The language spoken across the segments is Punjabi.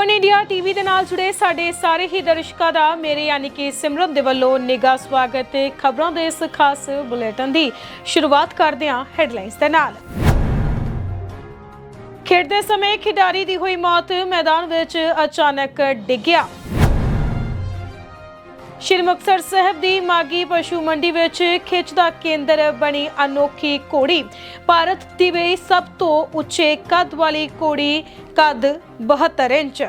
A1 ਇੰਡੀਆ ਟੀਵੀ ਦੇ ਨਾਲ ਜੁੜੇ ਸਾਡੇ ਸਾਰੇ ਹੀ ਦਰਸ਼ਕਾਂ ਦਾ ਮੇਰੇ ਯਾਨੀ ਕਿ ਸਿਮਰਨ ਦੇ ਵੱਲੋਂ ਨਿੱਘਾ ਸਵਾਗਤ ਤੇ ਖਬਰਾਂ ਦੇ ਇਸ ਖਾਸ ਬੁਲੇਟਿਨ ਦੀ ਸ਼ੁਰੂਆਤ ਕਰਦੇ ਹਾਂ ਹੈਡਲਾਈਨਸ ਦੇ ਨਾਲ। ਖੇਡਦੇ ਸਮੇਂ ਖਿਡਾਰੀ ਦੀ ਹੋਈ ਮੌਤ ਮੈਦਾਨ ਵਿੱਚ ਅਚਾਨਕ ਡਿੱਗਿਆ। ਸ਼੍ਰੀ ਮੁਕਤਸਰ ਸਾਹਿਬ ਦੀ ਮਾਗੀ ਪਸ਼ੂ ਮੰਡੀ ਵਿੱਚ ਖਿੱਚ ਦਾ ਕੇਂਦਰ ਬਣੀ ਅਨੋਖੀ ਘੋੜੀ ਭਾਰਤ ਦੀ ਵੀ ਸਭ ਤੋਂ ਉੱਚੇ ਕੱਦ ਵਾਲੀ ਘੋੜੀ ਕੱਦ 72 ਇੰਚ।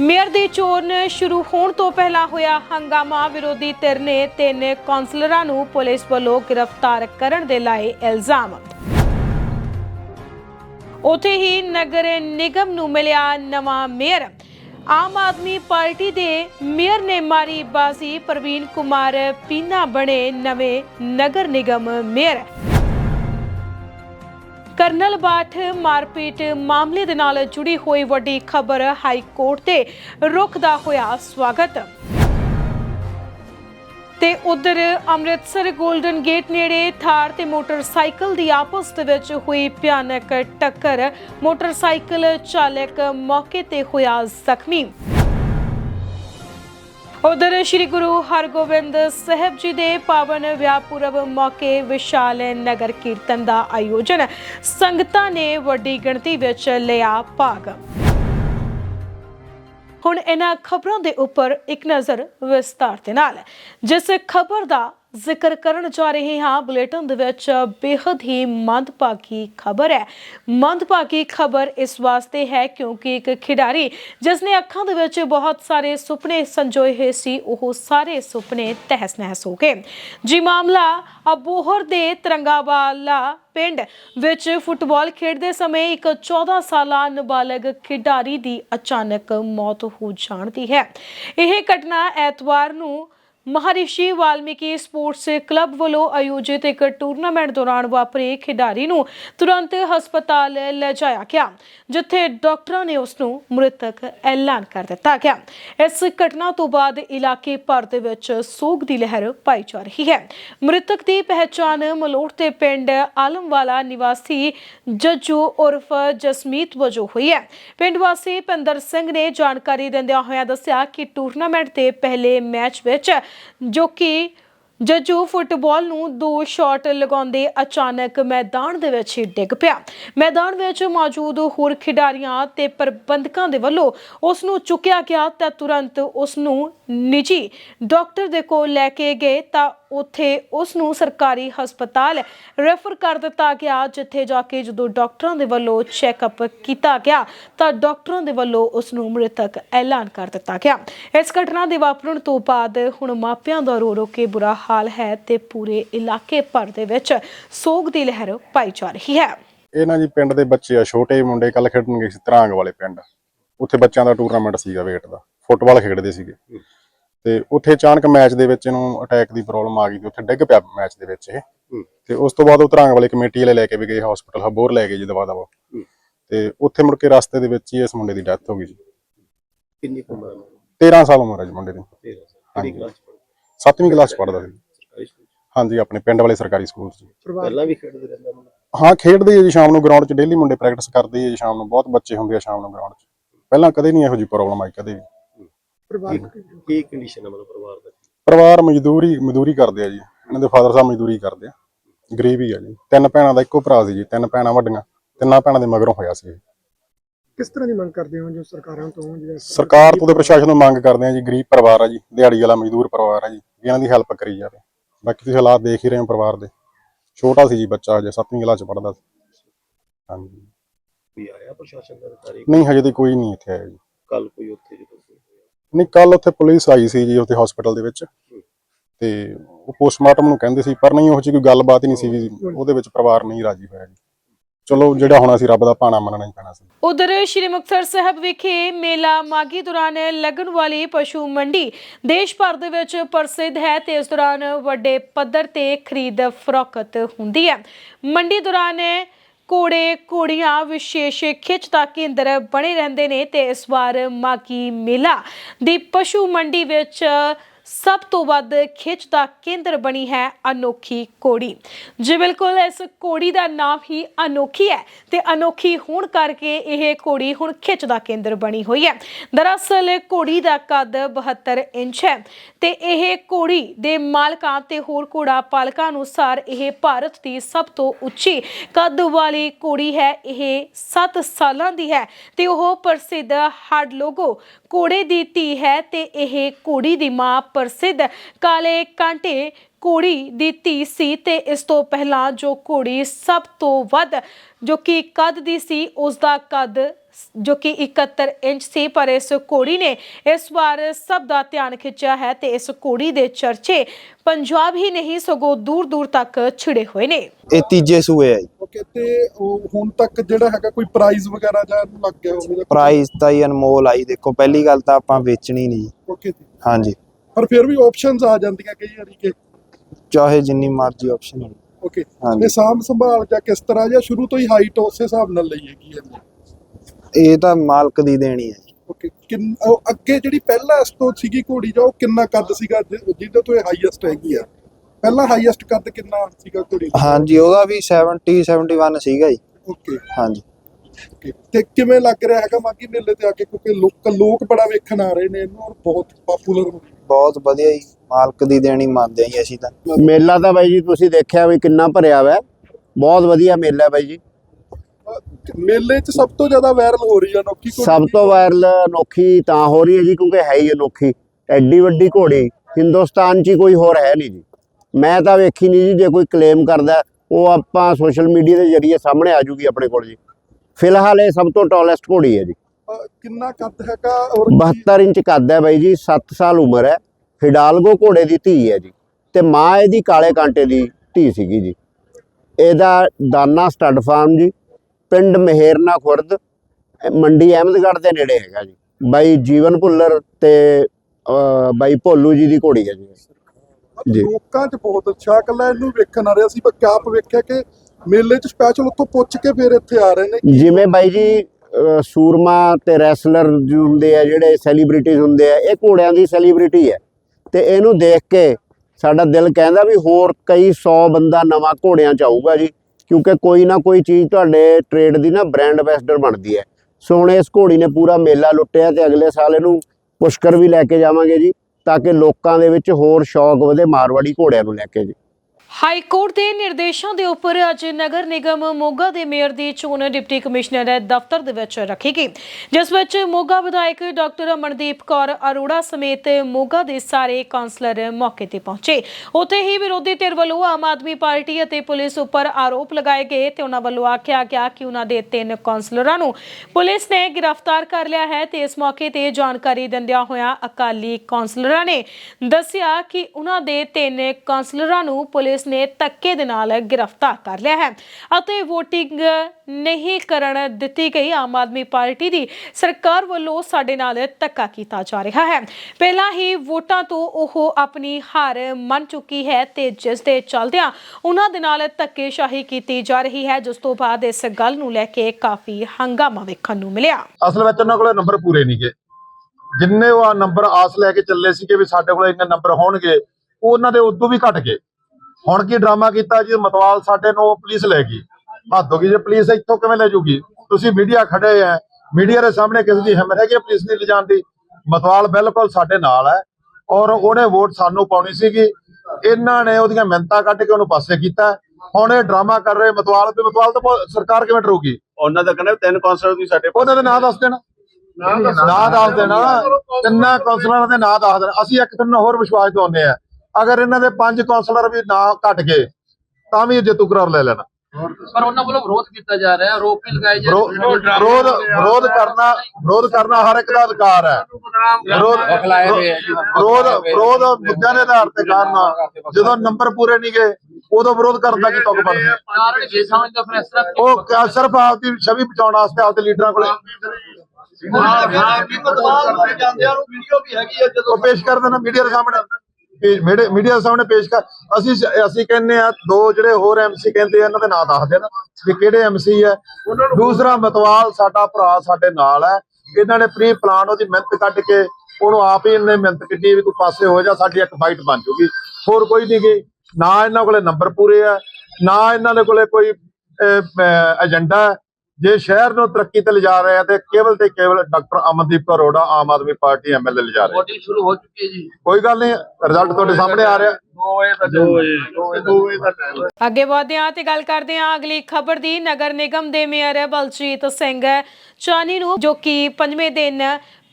ਮੇਅਰ ਦੀ ਚੋਣ ਸ਼ੁਰੂ ਹੋਣ ਤੋਂ ਪਹਿਲਾਂ ਹੋਇਆ ਹੰਗਾਮਾ ਵਿਰੋਧੀ ਧਿਰ ਨੇ ਤਿੰਨ ਕੌਂਸਲਰਾਂ ਨੂੰ ਪੁਲਿਸ ਵੱਲੋਂ ਗ੍ਰਿਫਤਾਰ ਕਰਨ ਦੇ ਲਾਏ ਇਲਜ਼ਾਮ। ਉਥੇ ਹੀ ਨਗਰ ਨਿਗਮ ਨੂੰ ਮਿਲਿਆ ਨਵਾਂ ਮੇਅਰ। ਆਮ ਆਦਮੀ ਪਾਰਟੀ ਦੇ ਮੇਅਰ ਨੇ ਮਾਰੀ ਬਾਜ਼ੀ। ਪ੍ਰਵੀਨ ਕੁਮਾਰ ਪੀਨਾ ਬਣੇ ਨਵੇਂ ਨਗਰ ਨਿਗਮ ਮੇਅਰ। ਕਰਨਲ ਬਾਠ ਮਾਰਪੀਟ ਮਾਮਲੇ ਦੇ ਨਾਲ ਜੁੜੀ ਹੋਈ ਵੱਡੀ ਖਬਰ ਹਾਈ ਕੋਰਟ ਤੇ ਰੁਖ ਦਾ ਹੋਇਆ ਸਵਾਗਤ। ਤੇ ਉਧਰ ਅੰਮ੍ਰਿਤਸਰ 골ਡਨ ਗੇਟ ਨੇੜੇ ਥਾਰ ਤੇ ਮੋਟਰਸਾਈਕਲ ਦੀ ਆਪਸ ਦੇ ਵਿੱਚ ਹੋਈ ਭਿਆਨਕ ਟੱਕਰ। ਮੋਟਰਸਾਈਕਲ ਚਾਲਕ ਮੌਕੇ ਤੇ ਹੋਇਆ ਜ਼ਖਮੀ। ਉਧਰ ਸ੍ਰੀ ਗੁਰੂ ਹਰਗੋਬਿੰਦ ਸਾਹਿਬ ਜੀ ਦੇ ਪਾਵਨ ਵਿਆਹ ਪੁਰਬ ਮੌਕੇ ਵਿਸ਼ਾਲ ਨਗਰ ਕੀਰਤਨ ਦਾ ਆਯੋਜਨ ਸੰਗਤਾਂ ਨੇ ਵੱਡੀ ਗਿਣਤੀ ਵਿੱਚ ਲਿਆ ਭਾਗ। ਹੁਣ ਇਹਨਾਂ ਖਬਰਾਂ ਦੇ ਉੱਪਰ ਇੱਕ ਨਜ਼ਰ ਵਿਸਤਾਰ ਦੇ ਨਾਲ। ਜਿਸ ਖਬਰ ਦਾ ਜ਼ਿਕਰ ਕਰਨ ਜਾ ਰਹੇ ਹਾਂ ਬੁਲੇਟਿਨ ਦੇ ਵਿੱਚ। ਬੇहद ਹੀ ਮੰਦਭਾਗੀ ਖਬਰ ਹੈ। ਮੰਦਭਾਗੀ ਖਬਰ ਇਸ ਵਾਸਤੇ ਹੈ ਕਿਉਂਕਿ ਇੱਕ ਖਿਡਾਰੀ ਜਿਸ ਨੇ ਅੱਖਾਂ ਦੇ ਵਿੱਚ ਬਹੁਤ ਸਾਰੇ ਸੁਪਨੇ ਸੰਜੋਏ ਹੋਏ ਸੀ, ਉਹ ਸਾਰੇ ਸੁਪਨੇ ਤਹਿਸ-ਨਹਿਸ ਹੋ ਗਏ। ਜੀ ਮਾਮਲਾ ਅਬੋਹਰ ਦੇ ਤਰੰਗਾਵਾਲਾ ਪਿੰਡ ਵਿੱਚ ਫੁੱਟਬਾਲ ਖੇਡਦੇ ਸਮੇਂ ਇੱਕ 14 ਸਾਲਾ ਨਾਬਾਲਗ ਖਿਡਾਰੀ ਦੀ ਅਚਾਨਕ ਮੌਤ ਹੋ ਜਾਣ ਦੀ ਹੈ। ਇਹ ਘਟਨਾ ਐਤਵਾਰ ਨੂੰ ਮਹਾਰਿਸ਼ੀ ਵਾਲਮੀਕੀ ਸਪੋਰਟਸ ਕਲੱਬ ਵੱਲੋਂ ਆਯੋਜਿਤ ਇੱਕ ਟੂਰਨਾਮੈਂਟ ਦੌਰਾਨ ਵਾਪਰੇ ਖਿਡਾਰੀ ਨੂੰ ਤੁਰੰਤ ਹਸਪਤਾਲ ਲਿਜਾਇਆ ਗਿਆ, ਜਿੱਥੇ ਡਾਕਟਰਾਂ ਨੇ ਉਸ ਨੂੰ ਮ੍ਰਿਤਕ ਐਲਾਨ ਕਰ ਦਿੱਤਾ ਗਿਆ। ਇਸ ਘਟਨਾ ਤੋਂ ਬਾਅਦ ਇਲਾਕੇ ਭਰ ਦੇ ਵਿੱਚ ਸੋਗ ਦੀ ਲਹਿਰ ਪਾਈ ਜਾ ਰਹੀ ਹੈ। ਮ੍ਰਿਤਕ ਦੀ ਪਹਿਚਾਣ ਮਲੋਟ ਦੇ ਪਿੰਡ ਆਲਮਵਾਲਾ ਨਿਵਾਸੀ ਜੱਜੂ ਉਰਫ ਜਸਮੀਤ ਵਜੋਂ ਹੋਈ ਹੈ। ਪਿੰਡ ਵਾਸੀ ਪਿੰਦਰ ਸਿੰਘ ਨੇ ਜਾਣਕਾਰੀ ਦਿੰਦਿਆਂ ਹੋਇਆਂ ਦੱਸਿਆ ਕਿ ਟੂਰਨਾਮੈਂਟ ਦੇ ਪਹਿਲੇ ਮੈਚ ਵਿੱਚ ਜੋ ਕਿ ਜੱਜੂ ਫੁੱਟਬਾਲ ਨੂੰ ਦੋ ਸ਼ਾਟ ਲਗਾਉਂਦੇ ਅਚਾਨਕ ਮੈਦਾਨ ਦੇ ਵਿੱਚ ਹੀ ਡਿੱਗ ਪਿਆ। ਮੈਦਾਨ ਵਿੱਚ ਮੌਜੂਦ ਹੋਰ ਖਿਡਾਰੀਆਂ ਤੇ ਪ੍ਰਬੰਧਕਾਂ ਦੇ ਵੱਲੋਂ ਉਸ ਨੂੰ ਚੁੱਕਿਆ ਗਿਆ ਤਾਂ ਤੁਰੰਤ ਉਸ ਨੂੰ ਨਿੱਜੀ ਡਾਕਟਰ ਦੇ ਕੋਲ ਲੈ ਕੇ ਗਏ ਤਾਂ ਉੱਥੇ ਉਸ ਨੂੰ ਸਰਕਾਰੀ ਹਸਪਤਾਲ ਰੈਫਰ ਕਰ ਦਿੱਤਾ ਗਿਆ, ਜਿੱਥੇ ਜਾ ਕੇ ਜਦੋਂ ਡਾਕਟਰਾਂ ਦੇ ਵੱਲੋਂ ਚੈੱਕਅਪ ਕੀਤਾ ਗਿਆ ਤਾਂ ਡਾਕਟਰਾਂ ਦੇ ਵੱਲੋਂ ਉਸ ਨੂੰ ਮ੍ਰਿਤਕ ਐਲਾਨ ਕਰ ਦਿੱਤਾ ਗਿਆ। ਇਸ ਘਟਨਾ ਦੇ ਵਾਪਰਨ ਤੋਂ ਬਾਅਦ ਹੁਣ ਮਾਪਿਆਂ ਦਾ ਰੋ ਰੋ ਕੇ ਬੁਰਾ ਹਾਲ ਹੈ ਤੇ ਪੂਰੇ ਇਲਾਕੇ ਭਰ ਦੇ ਵਿੱਚ ਸੋਗ ਦੀ ਲਹਿਰ ਪਾਈ ਜਾ ਰਹੀ ਹੈ। ਇਹ ਨਾ ਜੀ ਪਿੰਡ ਦੇ ਬੱਚੇ ਆ ਛੋਟੇ ਮੁੰਡੇ ਕੱਲ ਖੇਡਣ ਗਏ ਸੀ ਤਰਾਂਗ ਵਾਲੇ ਪਿੰਡ। ਉੱਥੇ ਬੱਚਿਆਂ ਦਾ ਟੂਰਨਾਮੈਂਟ ਸੀਗਾ ਵੇਟ ਦਾ ਫੁੱਟਬਾਲ ਖੇਡਦੇ ਸੀਗੇ। ਤੇ ਉੱਥੇ ਅਚਾਨਕ ਮੈਚ ਦੇ ਵਿੱਚ ਇਹਨੂੰ ਅਟੈਕ ਦੀ ਪ੍ਰੋਬਲਮ ਆ ਗਈ ਤੇ ਉੱਥੇ ਡਿੱਗ ਪਿਆ ਮੈਚ ਦੇ ਵਿੱਚ ਇਹ। ਤੇ ਉਸ ਤੋਂ ਬਾਅਦ ਉਹ ਤਰਾਂਗ ਵਾਲੇ ਕਮੇਟੀ ਵਾਲੇ ਲੈ ਕੇ ਵੀ ਗਏ ਹਸਪੀਟਲ ਹਬੋਰ ਲੈ ਗਏ ਜੀ ਦਵਾ ਦਵਾ ਤੇ ਉੱਥੇ ਮੁੜ ਕੇ ਰਸਤੇ ਦੇ ਵਿੱਚ ਹੀ ਇਸ ਮੁੰਡੇ ਦੀ ਡੈਥ ਹੋ ਗਈ ਜੀ। ਕਿੰਨੀ ਕੁ ਉਮਰ ਹੈ 13 ਸਾਲ ਉਮਰ ਹੈ ਜੀ ਮੁੰਡੇ ਦੀ। 13 ਸਾਲ। ਕਿਹੜੀ ਕਲਾਸ ਚ ਸੱਤਵੀਂ ਕਲਾਸ ਚ ਪੜ੍ਹਦਾ ਸੀ। ਹਾਂਜੀ ਆਪਣੇ ਪਿੰਡ ਵਾਲੇ ਸਰਕਾਰੀ ਸਕੂਲ 'ਚ। ਜੀ ਪਹਿਲਾਂ ਵੀ ਖੇਡਦੇ ਰਹਿੰਦਾ ਮੁੰਡਾ ਹਾਂ ਖੇਡਦੇ ਜੀ ਸ਼ਾਮ ਨੂੰ ਗਰਾਊਂਡ 'ਚ ਡੇਲੀ ਮੁੰਡੇ ਪ੍ਰੈਕਟਿਸ ਕਰਦੇ ਆ ਜੀ ਸ਼ਾਮ ਨੂੰ ਬਹੁਤ ਬੱਚੇ ਹੁੰਦੇ ਆ ਸ਼ਾਮ ਨੂੰ ਗਰਾਊਂਡ 'ਚ। ਪਹਿਲਾਂ ਕਦੇ ਨਹੀਂ ਇਹੋ ਜੀ ਪ੍ਰੋਬਲਮ ਆਈ ਕਦੇ ਵੀ। ਕੀ- ਕੀ ਕੰਡੀਸ਼ਨ ਹੈ ਮਤਲਬ ਪਰਿਵਾਰ ਦਾ? ਪਰਿਵਾਰ ਮਜ਼ਦੂਰੀ ਮਜ਼ਦੂਰੀ ਕਰਦੇ ਆ ਜੀ। ਇਹਨਾਂ ਦੇ ਫਾਦਰ ਸਾਹਿਬ ਮਜ਼ਦੂਰੀ ਕਰਦੇ ਆ। ਗਰੀਬ ਹੀ ਆ ਜੀ। ਤਿੰਨ ਭੈਣਾਂ ਦਾ ਇੱਕੋ ਭਰਾ ਸੀ ਜੀ ਤਿੰਨ ਭੈਣਾਂ ਵੱਡੀਆਂ ਤਿੰਨਾਂ ਭੈਣਾਂ ਦੇ ਮਗਰੋਂ ਹੋਇਆ ਸੀ। ਕਿਸ ਤਰ੍ਹਾਂ ਦੀ ਮੰਗ ਕਰਦੇ ਹੋ ਜੋ ਸਰਕਾਰਾਂ ਤੋਂ ਜਿਵੇਂ ਸਰਕਾਰ ਤੋਂ ਤੇ ਪ੍ਰਸ਼ਾਸਨ ਤੋਂ ਮੰਗ ਕਰਦੇ ਆ ਜੀ ਗਰੀਬ ਪਰਿਵਾਰ ਆ ਜੀ ਦਿਹਾੜੀ ਵਾਲਾ ਮਜ਼ਦੂਰ ਪਰਿਵਾਰ ਆ ਜੀ ਵੀ ਇਹਨਾਂ ਦੀ ਹੈਲਪ ਕਰੀ ਜਾਵੇ। ਬਾਕੀ ਤੁਸੀਂ ਹਾਲਾਤ ਦੇਖ ਹੀ ਰਹੇ ਹੋ ਪਰਿਵਾਰ ਦੇ। ਛੋਟਾ ਸੀ ਜੀ ਬੱਚਾ ਹਜੇ 7ਵੀਂ ਕਲਾਸ ਚ ਪੜ੍ਹਦਾ ਸੀ। ਹਾਂਜੀ। ਵੀ ਆਇਆ ਪ੍ਰਸ਼ਾਸਨ ਦਾ ਅਧਿਕਾਰੀ? ਨਹੀਂ ਹਜੇ ਤੇ ਕੋਈ ਨਹੀਂ ਇੱਥੇ ਆਇਆ ਜੀ। ਕੱਲ ਕੋਈ ਉੱਥੇ ਜਦੋਂ ਨਹੀਂ ਕੱਲ ਉੱਥੇ ਪੁਲਿਸ ਆਈ ਸੀ ਜੀ ਉੱਥੇ ਹਸਪੀਟਲ ਦੇ ਵਿੱਚ। ਤੇ ਉਹ ਪੋਸਟਮਾਰਟਮ ਨੂੰ ਕਹਿੰਦੇ ਸੀ ਪਰ ਨਹੀਂ ਉਹ 'ਚ ਕੋਈ ਗੱਲਬਾਤ ਹੀ ਨਹੀਂ ਸੀ ਵੀ ਉਹਦੇ ਵਿੱਚ ਪਰਿਵਾਰ ਨਹੀਂ ਰਾਜੀ ਹੋਇਆ ਜੀ। ਚਲੋ ਜਿਹੜਾ ਹੋਣਾ ਸੀ ਰੱਬ ਦਾ ਭਾਣਾ ਮੰਨਣਾ ਹੀ ਪੈਣਾ ਸੀ। ਉਧਰ ਸ਼੍ਰੀ ਮੁਕਤਸਰ ਸਾਹਿਬ ਵਿਖੇ ਮੇਲਾ ਮਾਗੀ ਦੌਰਾਨ ਲੱਗਣ ਵਾਲੀ ਪਸ਼ੂ ਮੰਡੀ ਦੇਸ਼ ਭਰ ਦੇ ਵਿੱਚ ਪ੍ਰਸਿੱਧ ਹੈ ਤੇ ਇਸ ਦੌਰਾਨ ਵੱਡੇ ਪੱਧਰ ਤੇ ਖਰੀਦ ਫਰੋਖਤ ਹੁੰਦੀ ਹੈ। ਮੰਡੀ ਦੌਰਾਨ ਘੋੜੇ, ਘੋੜੀਆਂ ਵਿਸ਼ੇਸ਼ ਖਿੱਚ ਦਾ ਕੇਂਦਰ ਬਣੇ ਰਹਿੰਦੇ ਨੇ ਤੇ ਇਸ ਵਾਰ ਮਾਗੀ ਮੇਲਾ ਦੀ ਪਸ਼ੂ ਮੰਡੀ ਵਿੱਚ ਸਭ ਤੋਂ ਵੱਧ ਖਿੱਚ ਦਾ ਕੇਂਦਰ ਬਣੀ ਹੈ ਅਨੋਖੀ ਕੋੜੀ ਜੀ ਬਿਲਕੁਲ ਇਸ ਕੋੜੀ ਦਾ ਨਾਮ ਹੀ ਅਨੋਖੀ ਹੈ, ਤੇ ਅਨੋਖੀ ਹੋਣ ਕਰਕੇ ਇਹ ਕੋੜੀ ਹੁਣ ਖਿੱਚ ਦਾ ਕੇਂਦਰ ਬਣੀ ਹੋਈ ਹੈ। ਦਰਅਸਲ ਕੋੜੀ ਦਾ ਕੱਦ 72 ਇੰਚ ਹੈ, ਤੇ ਇਹ ਕੋੜੀ ਦੇ ਮਾਲਕਾਂ ਤੇ ਹੋਰ ਘੋੜਾ ਪਾਲਕਾਂ ਅਨੁਸਾਰ ਇਹ ਭਾਰਤ ਦੀ ਸਭ ਤੋਂ ਉੱਚੀ ਕੱਦ ਵਾਲੀ ਕੋੜੀ ਹੈ। ਇਹ 7 ਸਾਲਾਂ ਦੀ ਹੈ, ਤੇ ਉਹ ਪ੍ਰਸਿੱਧ ਹੱਡ ਲੋਗੋ ਕੋੜੇ ਦੀ ਧੀ ਹੈ, ਤੇ ਇਹ ਕੋੜੀ ਦੀ ਮਾਂ ਪ੍ਰਸਿੱਧ ਕਾਲੇ ਕਾਂਟੇ ਕੋੜੀ ਦੀ ਧੀ ਸੀ ਤੇ ਇਸ ਤੋਂ ਪਹਿਲਾਂ ਜੋ ਕੋੜੀ ਸਭ ਤੋਂ ਵੱਧ ਜੋ ਕਿ ਕੱਦ ਦੀ ਸੀ ਉਸ ਦਾ ਕੱਦ ਜੋ ਕਿ 71 ਇੰਚ ਸੀ ਪਰ ਇਸ ਕੋੜੀ ਨੇ ਇਸ ਵਾਰ ਸਭ ਦਾ ਧਿਆਨ ਖਿੱਚਿਆ ਹੈ ਤੇ ਇਸ ਕੋੜੀ ਦੇ ਚਰਚੇ ਪੰਜਾਬ ਹੀ ਨਹੀਂ ਸਗੋਂ ਦੂਰ ਦੂਰ ਤੱਕ ਛਿੜੇ ਹੋਏ ਨੇ। ਇਹ ਤੀਜੇ ਸੂਏ ਆ ਜੀ। ਓਕੇ ਤੇ ਉਹ ਹੁਣ ਤੱਕ ਜਿਹੜਾ ਹੈਗਾ ਕੋਈ ਪ੍ਰਾਈਜ਼ ਵਗੈਰਾ ਜਾਂ ਲੱਗ ਗਿਆ ਹੋਵੇ ਪ੍ਰਾਈਸ ਤਾਂ ਹੀ ਅਨਮੋਲ ਆਈ ਦੇਖੋ ਪਹਿਲੀ ਗੱਲ ਤਾਂ ਆਪਾਂ ਵੇਚਣੀ ਨਹੀਂ ਜੀ। ਓਕੇ ਜੀ। ਹਾਂਜੀ। ਪਰ ਫਿਰ ਵੀ ਆਪਸ਼ਨਸ ਆ ਜਾਂਦੀਆਂ ਕਈ ਵਾਰੀ ਕਿ ਚਾਹੇ ਜਿੰਨੀ ਮਰਜ਼ੀ ਆਪਸ਼ਨ ਹੋਵੇ ਓਕੇ ਹਾਂਜੀ। ਤੇ ਸਾਂਭ ਸੰਭਾਲ ਜਾਂ ਕਿਸ ਤਰ੍ਹਾਂ ਜਾਂ ਸ਼ੁਰੂ ਤੋਂ ਹੀ ਹਾਈਟ ਉਸੇ ਹਿਸਾਬ ਨਾਲ ਲਈ ਹੈਗੀ ਹੈ ਇਹ ਤਾਂ ਮਾਲਕ ਦੀ ਦੇਣੀ ਹੈ। ਓਕੇ ਕਿੰਨ ਉਹ ਅੱਗੇ ਜਿਹੜੀ ਪਹਿਲਾਂ ਇਸ ਤੋਂ ਸੀਗੀ ਘੋੜੀ ਜਾਂ ਉਹ ਕਿੰਨਾ ਕੱਦ ਸੀਗਾ ਜਿ- ਜਿਹਦੇ ਤੋਂ ਇਹ ਹਾਈਐਸਟ ਹੈਗੀ ਆ? ਪਹਿਲਾਂ ਹਾਈਐਸਟ ਕੱਦ ਕਿੰਨਾ ਸੀਗਾ ਘੋੜੀ ਦਾ? ਹਾਂਜੀ ਉਹਦਾ ਵੀ 70 71 ਸੀਗਾ ਜੀ। ਓਕੇ ਹਾਂਜੀ। ਓਕੇ ਤੇ ਕਿਵੇਂ ਲੱਗ ਰਿਹਾ ਹੈਗਾ ਮਾਗੀ ਮੇਲੇ ਤੇ ਆ ਕੇ? ਕਿਉਂਕਿ ਲੋਕ ਲੋਕ ਬੜਾ ਵੇਖਣ ਆ ਰਹੇ ਨੇ ਇਹਨੂੰ ਔਰ ਬਹੁਤ ਪਪੂਲਰ ਹੋ ਰਹੀ। ਬਹੁਤ ਵਧੀਆ ਜੀ ਮਾਲਕ ਦੀ ਦੇਣੀ ਮੰਨਦੇ ਹਾਂ ਜੀ ਅਸੀਂ ਤਾਂ। ਮੇਲਾ ਤਾਂ ਬਾਈ ਜੀ ਤੁਸੀਂ ਦੇਖਿਆ ਵੀ ਕਿੰਨਾ ਭਰਿਆ ਹੋਇਆ ਹੈ। ਬਹੁਤ ਵਧੀਆ ਮੇਲਾ ਹੈ ਬਾਈ ਜੀ। ਮੇਲੇ 'ਚ ਸਭ ਤੋਂ ਜ਼ਿਆਦਾ ਵਾਇਰਲ ਹੋ ਰਹੀ ਆ ਨੋਕੀ ਘੋੜੀ ਸਭ ਤੋਂ ਵਾਇਰਲ ਅਨੋਖੀ ਤਾਂ ਹੋ ਰਹੀ ਹੈ ਜੀ ਕਿਉਂਕਿ ਹੈ ਹੀ ਅਨੋਖੀ। ਐਡੀ ਵੱਡੀ ਘੋੜੀ ਹਿੰਦੁਸਤਾਨ 'ਚ ਹੀ ਕੋਈ ਹੋਰ ਹੈ ਨਹੀਂ ਜੀ। ਮੈਂ ਤਾਂ ਵੇਖੀ ਨਹੀਂ ਜੀ ਜੇ ਕੋਈ ਕਲੇਮ ਕਰਦਾ ਉਹ ਆਪਾਂ ਸੋਸ਼ਲ ਮੀਡੀਆ ਦੇ ਜ਼ਰੀਏ ਸਾਹਮਣੇ ਆ ਜੂਗੀ ਆਪਣੇ ਕੋਲ ਜੀ। ਫਿਲਹਾਲ ਇਹ ਸਭ ਤੋਂ ਟਾਲੈਸਟ ਘੋੜੀ ਹੈ ਜੀ। ਕਿੰਨਾ ਕੱਦ ਹੈਗਾ ਔਰ 72 ਇੰਚ ਕੱਦ ਹੈ ਬਾਈ ਜੀ 7 ਸਾਲ ਉਮਰ ਹੈ। ਹਿਡਾਲਗੋ ਘੋੜੇ ਦੀ ਧੀ ਹੈ ਜੀ। ਤੇ ਮਾਂ ਇਹਦੀ ਕਾਲੇ ਕਾਂਟੇ ਦੀ ਧੀ ਸੀਗੀ ਜੀ। ਇਹਦਾ ਦਾਨਾ ਸਟੱਡ ਫਾਰਮ ਜੀ ਪਿੰਡ ਮਹੇਰਨਾ ਖੁਰਦ ਮੰਡੀ ਅਹਿਮਦਗੜ੍ਹ ਦੇ ਨੇੜੇ ਹੈਗਾ ਜੀ। ਬਾਈ ਜੀਵਨ ਭੁੱਲਰ ਤੇ ਬਾਈ ਭੋਲੂ ਜੀ ਦੀ ਘੋੜੀ ਹੈ ਜੀ। ਜੀ। ਲੋਕਾਂ 'ਚ ਬਹੁਤ ਅੱਛਾ ਕੱਲਾ ਇਹਨੂੰ ਵੇਖਣ ਆ ਰਿਹਾ ਸੀ ਪਰ ਕਿਆਪ ਵੇਖਿਆ ਕਿ ਮੇਲੇ 'ਚ ਸਪੈਸ਼ਲ ਉੱਥੋਂ ਪੁੱਛ ਕੇ ਫਿਰ ਇੱਥੇ ਆ ਰਹੇ ਨੇ। ਜਿਵੇਂ ਬਾਈ ਜੀ ਸੂਰਮਾ ਤੇ ਰੈਸਲਰ ਹੁੰਦੇ ਆ, ਜਿਹੜੇ ਸੈਲੀਬ੍ਰਿਟੀਜ਼ ਹੁੰਦੇ ਆ, ਇਹ ਘੋੜਿਆਂ ਦੀ ਸੈਲੀਬ੍ਰਿਟੀ ਹੈ ਤੇ ਇਹਨੂੰ ਦੇਖ ਕੇ ਸਾਡਾ ਦਿਲ ਕਹਿੰਦਾ ਵੀ ਹੋਰ ਕਈ 100 ਬੰਦਾ ਨਵਾਂ ਘੋੜਿਆਂ ਚ ਆਊਗਾ ਜੀ, ਕਿਉਂਕਿ ਕੋਈ ਨਾ ਕੋਈ ਚੀਜ਼ ਤੁਹਾਡੇ ਟ੍ਰੇਡ ਦੀ ਨਾ ਬ੍ਰਾਂਡ ਐਂਬੈਸਡਰ ਬਣਦੀ ਹੈ ਸੋ ਹੁਣ ਇਸ ਘੋੜੀ ਨੇ ਪੂਰਾ ਮੇਲਾ ਲੁੱਟਿਆ ਤੇ ਅਗਲੇ ਸਾਲ ਇਹਨੂੰ ਪੁਸ਼ਕਰ ਵੀ ਲੈ ਕੇ ਜਾਵਾਂਗੇ ਜੀ, ਤਾਂ ਕਿ ਲੋਕਾਂ ਦੇ ਵਿੱਚ ਹੋਰ ਸ਼ੌਕ ਵਧੇ ਮਾਰਵਾੜੀ ਘੋੜਿਆਂ ਨੂੰ ਲੈ ਕੇ ਜੀ। ਹਾਈ ਕੋਰਟ ਦੇ ਨਿਰਦੇਸ਼ਾਂ ਦੇ ਉੱਪਰ ਅੱਜ ਨਗਰ ਨਿਗਮ ਮੋਗਾ ਦੇ ਮੇਅਰ ਦੀ ਚੋਣ ਡਿਪਟੀ ਕਮਿਸ਼ਨਰ ਦਫ਼ਤਰ ਦੇ ਵਿੱਚ ਰੱਖੀ ਗਈ ਜਿਸ ਵਿੱਚ ਮੋਗਾ ਵਿਧਾਇਕ ਡਾਕਟਰ ਅਮਨਦੀਪ ਕੌਰ ਅਰੋੜਾ ਸਮੇਤ ਮੋਗਾ ਦੇ ਸਾਰੇ ਕਾਉਂਸਲਰ ਮੌਕੇ ਤੇ ਪਹੁੰਚੇ। ਉੱਥੇ ਹੀ ਵਿਰੋਧੀ ਧਿਰ ਵੱਲੋਂ ਆਮ ਆਦਮੀ ਪਾਰਟੀ ਅਤੇ ਪੁਲਿਸ ਉੱਪਰ ਆਰੋਪ ਲਗਾਏ ਗਏ ਤੇ ਉਹਨਾਂ ਵੱਲੋਂ ਆਖਿਆ ਗਿਆ ਕਿ ਉਹਨਾਂ ਦੇ ਤਿੰਨ ਕਾਉਂਸਲਰਾਂ ਨੂੰ ਪੁਲਿਸ ਨੇ ਗ੍ਰਿਫਤਾਰ ਕਰ ਲਿਆ ਹੈ ਤੇ ਇਸ ਮੌਕੇ ਤੇ ਜਾਣਕਾਰੀ ਦਿੰਦਿਆਂ ਹੋਇਆਂ ਅਕਾਲੀ ਕਾਉਂਸਲਰਾਂ ਨੇ ਦੱਸਿਆ ਕਿ ਉਹਨਾਂ ਦੇ ਤਿੰਨ ਕਾਉਂਸਲਰਾਂ ਨੂੰ ਪੁਲਿਸ ਨੇ ਧੱਕੇ ਦੇ ਨਾਲ ਗ੍ਰਿਫਤਾਰ ਕਰ ਲਿਆ ਹੈ ਅਤੇ VOTING ਨਹੀਂ ਕਰਨ ਦਿੱਤੀ ਗਈ। ਆਮ ਆਦਮੀ ਪਾਰਟੀ ਦੀ ਸਰਕਾਰ ਵੱਲੋਂ ਸਾਡੇ ਨਾਲ ਧੱਕਾ ਕੀਤਾ ਜਾ ਰਿਹਾ ਹੈ। ਪਹਿਲਾਂ ਹੀ ਵੋਟਾਂ ਤੋਂ ਉਹ ਆਪਣੀ ਹਾਰ ਮੰਨ ਚੁੱਕੀ ਹੈ ਤੇ ਜਿਸ ਦੇ ਚਲਦਿਆਂ ਉਹਨਾਂ ਦੇ ਨਾਲ ਧੱਕੇਸ਼ਾਹੀ ਕੀਤੀ ਜਾ ਰਹੀ ਹੈ, ਜਿਸ ਤੋਂ ਬਾਅਦ ਇਸ ਗੱਲ ਨੂੰ ਲੈ ਕੇ ਕਾਫੀ ਹੰਗਾਮਾ ਵੇਖਣ ਨੂੰ ਮਿਲਿਆ। ਅਸਲ ਵਿੱਚ ਉਹਨਾਂ ਕੋਲੇ ਨੰਬਰ ਪੂਰੇ ਨਹੀਂਗੇ ਜਿੰਨੇ ਉਹ ਨੰਬਰ ਆਸ ਲੈ ਕੇ ਚੱਲੇ ਸੀਗੇ ਵੀ ਸਾਡੇ ਕੋਲ ਇੰਨੇ ਨੰਬਰ ਹੋਣਗੇ ਉਹਨਾਂ ਦੇ ਉਦੋਂ ਵੀ ਘਟ ਗਏ। ਹੁਣ ਕੀ ਡਰਾਮਾ ਕੀਤਾ ਜੀ? ਮਤਵਾਲ ਸਾਡੇ ਨੂੰ ਪੁਲਿਸ ਲੈ ਗਈ। ਹੱਦ ਹੋ ਗਈ ਜੇ ਪੁਲਿਸ ਇੱਥੋਂ ਕਿਵੇਂ ਲੈ ਜੂਗੀ? ਤੁਸੀਂ ਮੀਡੀਆ ਖੜੇ ਆ। ਮੀਡੀਆ ਦੇ ਸਾਹਮਣੇ ਕਿਸੇ ਦੀ ਹਿੰਮਤ ਹੈ ਕਿ ਪੁਲਿਸ ਨਹੀਂ ਲਿਜਾਣ ਦੀ? ਮਤਵਾਲ ਬਿਲਕੁਲ ਸਾਡੇ ਨਾਲ ਹੈ ਔਰ ਉਹਨੇ ਵੋਟ ਸਾਨੂੰ ਪਾਉਣੀ ਸੀਗੀ। ਇਹਨਾਂ ਨੇ ਉਹਦੀਆਂ ਮਿਹਨਤਾਂ ਕੱਢ ਕੇ ਉਹਨੂੰ ਪਾਸੇ ਕੀਤਾ। ਹੁਣ ਇਹ ਡਰਾਮਾ ਕਰ ਰਹੇ ਮਤਵਾਲ। ਵੀ ਮਤਵਾਲ ਤਾਂ ਸਰਕਾਰ ਕਿਵੇਂ ਡਰੂਗੀ? ਉਹਨਾਂ ਦਾ ਕਹਿੰਦਾ ਤਿੰਨ ਕਾਉਂਸਲਰ ਵੀ ਸਾਡੇ ਉਹਨਾਂ ਦੇ ਨਾਂ ਦੱਸ ਦੇਣਾ। ਨਾਂ ਦੱਸ ਦੇਣਾ। ਤਿੰਨਾਂ ਕਾਉਂਸਲਰਾਂ ਦੇ ਨਾਂ ਦੱਸ ਦੇਣਾ। ਅਸੀਂ ਇੱਕ ਦਿਨ ਹੋਰ ਵਿਸ਼ਵਾਸ ਦਵਾਉਂਦੇ ਆ। ਅਗਰ ਇਹਨਾਂ ਦੇ ਪੰਜ ਕਾਉਂਸਲਰ ਵੀ ਨਾਂ ਘਟ ਗਏ ਤਾਂ ਵੀ ਜੇਤੂ ਕਰਾਰ ਲੈ ਲੈਣਾ ਪਰ ਉਹਨਾਂ ਵੱਲੋਂ ਵਿਰੋਧ ਕੀਤਾ ਜਾ ਰਿਹਾ ਹੈ ਆਰੋਪ ਵੀ ਲਗਾਏ ਜਾ ਵਿਰੋ- ਵਿਰੋਧ ਵਿਰੋਧ ਕਰਨਾ ਵਿਰੋਧ ਕਰਨਾ ਹਰ ਇੱਕ ਦਾ ਅਧਿਕਾਰ ਹੈ ਵਿਰੋਧ ਵਿਰੋਧ ਵਿਰੋਧ ਮੁੱਦਿਆਂ ਦੇ ਆਧਾਰ ਤੇ ਕਰਨਾ ਜਦੋਂ ਨੰਬਰ ਪੂਰੇ ਨਹੀਂ ਗਏ ਉਦੋਂ ਵਿਰੋਧ ਕਰਨ ਦਾ ਕੀ ਤੁਕ ਬਣਦਾ ਉਹ ਸਿਰਫ ਆਪਦੀ ਛਵੀ ਬਚਾਉਣ ਵਾਸਤੇ ਆਪਦੇ ਲੀਡਰਾਂ ਕੋਲੇ ਉਹ ਪੇਸ਼ ਕਰ ਦੇਣਾ ਮੀਡੀਆ ਦੇ ਸਾਹਮਣੇ ਮੀਡੀਆ ਮੀਡੀਆ ਸਾਹਮਣੇ ਪੇਸ਼ ਕਰ ਅਸੀਂ ਅਸੀਂ ਕਹਿੰਨੇ ਆ ਦੋ ਜਿਹੜੇ ਹੋਰ ਐਮਸੀ ਕਹਿੰਦੇ ਆ ਇਹਨਾਂ ਦੇ ਨਾਂ ਦੱਸ ਦੇਣ ਕਿ ਕਿਹੜੇ ਐਮਸੀ ਹੈ ਦੂਸਰਾ ਮਤਵਾਲ ਸਾਡਾ ਭਰਾ ਸਾਡੇ ਨਾਲ ਹੈ। ਇਹਨਾਂ ਨੇ ਪ੍ਰੀ ਪਲਾਨ ਉਹਦੀ ਮਿਹਨਤ ਕੱਢ ਕੇ ਉਹਨੂੰ ਆਪ ਹੀ ਇਹਨੇ ਮਿਹਨਤ ਕੀਤੀ ਵੀ ਤੂੰ ਪਾਸੇ ਹੋ ਜਾ ਸਾਡੀ ਇੱਕ ਫਾਈਟ ਬਣ ਜੂਗੀ। ਹੋਰ ਕੋਈ ਨਹੀਂ ਗਈ ਨਾ ਇਹਨਾਂ ਕੋਲੇ ਨੰਬਰ ਪੂਰੇ ਆ ਨਾ ਇਹਨਾਂ ਦੇ ਕੋਲੇ ਕੋਈ ਏਜੰਡਾ ਜੇ ਸ਼ਹਿਰ ਨੂੰ ਤਰੱਕੀ ਤੇ ਲਿਜਾ ਰਹੇ ਆ ਤੇ ਕੇਵਲ ਤੇ ਕੇਵਲ doctor Amandeep Arora Aam Aadmi party MLA ਲਿਜਾ ਰਹੇ VOTING ਸ਼ੁਰੂ ਹੋ ਚੁੱਕੀ ਹੈ ਜੀ। ਕੋਈ ਗੱਲ ਨਹੀਂ ਰਿਜ਼ਲਟ ਤੁਹਾਡੇ ਸਾਹਮਣੇ ਆ ਰਿਹਾ। ਅੱਗੇ ਵਧਦੇ ਹਾਂ ਤੇ ਗੱਲ ਕਰਦੇ ਆ ਅਗਲੀ ਖਬਰ ਦੀ। ਨਗਰ ਨਿਗਮ ਦੇ ਮੇਅਰ ਬਲਜੀਤ ਸਿੰਘ ਚਾਨੀ ਨੂੰ ਜੋ ਕਿ ਪੰਜਵੇਂ ਦਿਨ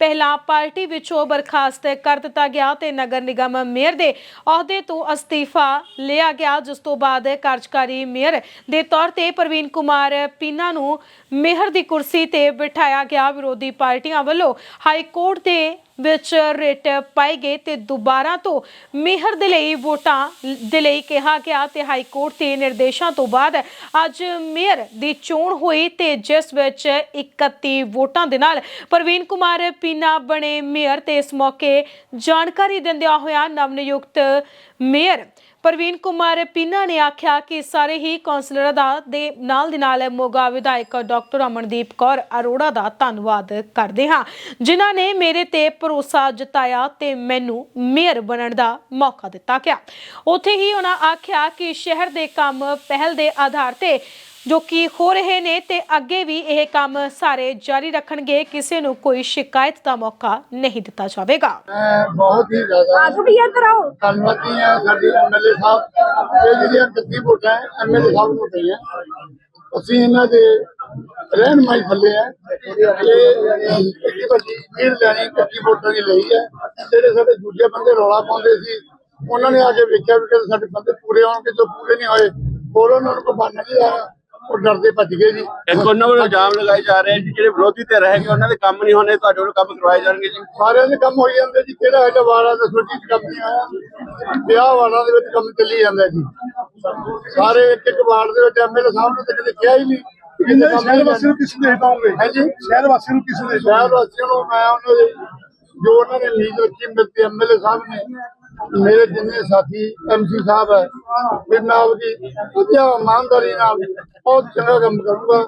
ਪਹਿਲਾਂ ਪਾਰਟੀ ਵਿੱਚੋਂ ਬਰਖਾਸਤ ਕਰ ਦਿੱਤਾ ਗਿਆ ਤੇ ਨਗਰ ਨਿਗਮ ਮੇਅਰ ਦੇ ਅਹੁਦੇ ਤੋਂ ਅਸਤੀਫਾ ਲਿਆ ਗਿਆ, ਜਿਸ ਤੋਂ ਬਾਅਦ ਕਾਰਜਕਾਰੀ ਮੇਅਰ ਦੇ ਤੌਰ ਤੇ ਪ੍ਰਵੀਨ ਕੁਮਾਰ ਪੀਨਾ ਨੂੰ ਮੇਅਰ ਦੀ ਕੁਰਸੀ ਤੇ ਬਿਠਾਇਆ ਗਿਆ। ਵਿਰੋਧੀ ਪਾਰਟੀਆਂ ਵੱਲੋਂ ਹਾਈ ਕੋਰਟ ਦੇ ਵਿੱਚ ਰੇਟ ਪਾਏ ਗਏ ਤੇ ਦੁਬਾਰਾ ਤੋਂ ਮੇਹਰ ਦੇ ਲਈ ਵੋਟਾਂ ਦੇ ਲਈ ਕਿਹਾ ਗਿਆ ਤੇ ਹਾਈ ਕੋਰਟ ਦੇ ਨਿਰਦੇਸ਼ਾਂ ਤੋਂ ਬਾਅਦ ਅੱਜ ਮੇਅਰ ਦੀ ਚੋਣ ਹੋਈ ਤੇ ਜਿਸ ਵਿੱਚ 31 ਵੋਟਾਂ ਦੇ ਨਾਲ ਪ੍ਰਵੀਨ ਕੁਮਾਰ ਪੀਨਾ ਬਣੇ ਮੇਅਰ ਤੇ ਇਸ ਮੌਕੇ ਜਾਣਕਾਰੀ ਦਿੰਦਿਆਂ ਹੋਇਆ ਨਵਨਿਯੁਕਤ ਮੇਅਰ ਪ੍ਰਵੀਨ ਕੁਮਾਰ ਪੀਨਾ ਨੇ ਆਖਿਆ ਕਿ ਸਾਰੇ ਹੀ ਕੌਂਸਲਰਾਂ ਦਾ ਦੇ ਨਾਲ ਦੇ ਨਾਲ ਮੋਗਾ ਵਿਧਾਇਕ ਡਾਕਟਰ ਅਮਨਦੀਪ ਕੌਰ ਅਰੋੜਾ ਦਾ ਧੰਨਵਾਦ ਕਰਦੇ ਹਾਂ, ਜਿਨ੍ਹਾਂ ਨੇ ਮੇਰੇ ਤੇ ਭਰੋਸਾ ਜਤਾਇਆ ਤੇ ਮੈਨੂੰ ਮੇਅਰ ਬਣਨ ਦਾ ਮੌਕਾ ਦਿੱਤਾ ਗਿਆ। ਉੱਥੇ ਹੀ ਉਹਨਾਂ ਆਖਿਆ ਕਿ ਸ਼ਹਿਰ ਦੇ ਕੰਮ ਪਹਿਲ ਦੇ ਆਧਾਰ ਤੇ ਜੋ ਕਿ ਹੋ ਰਹੇ ਨੇ ਤੇ ਅੱਗੇ ਵੀ ਇਹ ਕੰਮ ਸਾਰੇ ਜਾਰੀ ਰੱਖਣਗੇ। ਕਿਸੇ ਨੂੰ ਕੋਈ ਸ਼ਿਕਾਇਤ ਦਾ ਮੌਕਾ ਨਹੀਂ ਦਿੱਤਾ ਜਾਵੇਗਾ। ਬਹੁਤ ਹੀ ਜ਼ਿਆਦਾ ਧੰਨਵਾਦੀ ਹੈ ਸਾਡੇ ਐਮਐਲਏ ਸਾਹਿਬ ਇਹ ਜਿਹੜੀਆਂ 31 ਵੋਟਾਂ ਐਮਐਲਏ ਸਾਹਿਬ ਨੂੰ ਪਈਆਂ ਅਸੀਂ ਇਹਨਾਂ ਦੇ ਰਹਿਨਮਾਈ ਥੱਲੇ ਆ ਇਹ ਇੱਡੀ ਵੱਡੀ ਲੀਡ ਲੈਣੀ 31 ਵੋਟਾਂ ਦੀ ਲਈ ਹੈ। ਜਿਹੜੇ ਸਾਡੇ ਦੂਜੇ ਬੰਦੇ ਰੌਲਾ ਪਾਉਂਦੇ ਸੀ ਉਹਨਾਂ ਨੇ ਆ ਕੇ ਵੇਖਿਆ ਵੀ ਕਿ ਸਾਡੇ ਬੰਦੇ ਪੂਰੇ ਹੋਣਗੇ ਜੋ ਪੂਰੇ ਨਹੀਂ ਹੋਏ ਹੋਰ ਉਹਨਾਂ ਨੂੰ ਕੋਈ ਬਹਾਨਾ ਨਹੀਂ ਆਇਆ। ਉਹ ਡਰਦੇ ਭੱਜ ਗਏ ਜੀ। ਇੱਕ ਉਹਨਾਂ ਵੱਲੋਂ ਇਲਜ਼ਾਮ ਲਗਾਏ ਜਾ ਰਹੇ ਜੀ ਜਿਹੜੇ ਵਿਰੋਧੀ ਤੇ ਰਹਿ ਗਏ ਉਹਨਾਂ ਦੇ ਕੰਮ ਨਹੀਂ ਹੋਣੇ ਤੁਹਾਡੇ ਵੱਲੋਂ ਕੰਮ ਕਰਵਾਏ ਜਾਣਗੇ ਜੀ। ਸਾਰਿਆਂ ਦੇ ਕੰਮ ਹੋਈ ਜਾਂਦੇ ਜੀ ਕਿਹੜਾ ਹੈਗਾ ਵਾਰਾ ਦਾ ਸੋਚੀ ਚ ਕੰਮ ਨਹੀਂ ਆਇਆ। ਵਿਆਹ ਵਾਲਾ ਦੇ ਵਿੱਚ ਕੰਮ ਚੱਲੀ ਜਾਂਦਾ ਜੀ। ਸਾਰੇ ਇੱਕ ਇੱਕ ਵਾਰਡ ਦੇ ਵਿੱਚ ਐਮਐਲਏ ਸਾਹਿਬ ਨੇ ਤਾਂ ਕਦੇ ਕਿਹਾ ਹੀ ਨਹੀਂ ਕਿ ਕਿਤੇ ਕੰਮ ਸ਼ਹਿਰ ਵਾਸੀਆਂ ਨੂੰ ਕਿਸ ਦੇ ਹਟਾਉਂਗੇ ਹਾਂਜੀ? ਸ਼ਹਿਰ ਵਾਸੀਆਂ ਨੂੰ ਕਿਸ ਦੇ ਸ਼ਹਿਰ ਵਾਸੀਆਂ ਨੂੰ ਮੈਂ ਉਹਨਾਂ ਦੇ ਜੋ ਉਹਨਾਂ ਨੇ ਉਮੀਦ ਰੱਖੀ ਤੇ ਐਮਐਲਏ ਸਾਹਿਬ ਨੇ ਮੇਰੇ ਜਿੰਨੇ ਸਾਥੀ ਐਮਸੀ ਸਾਹਿਬ ਹੈ, ਮੇਰੇ ਨਾਲ ਵਧੀਆ ਇਮਾਨਦਾਰੀ ਨਾਲ ਬਹੁਤ ਚੰਗਾ ਕੰਮ ਕਰੂਗਾ।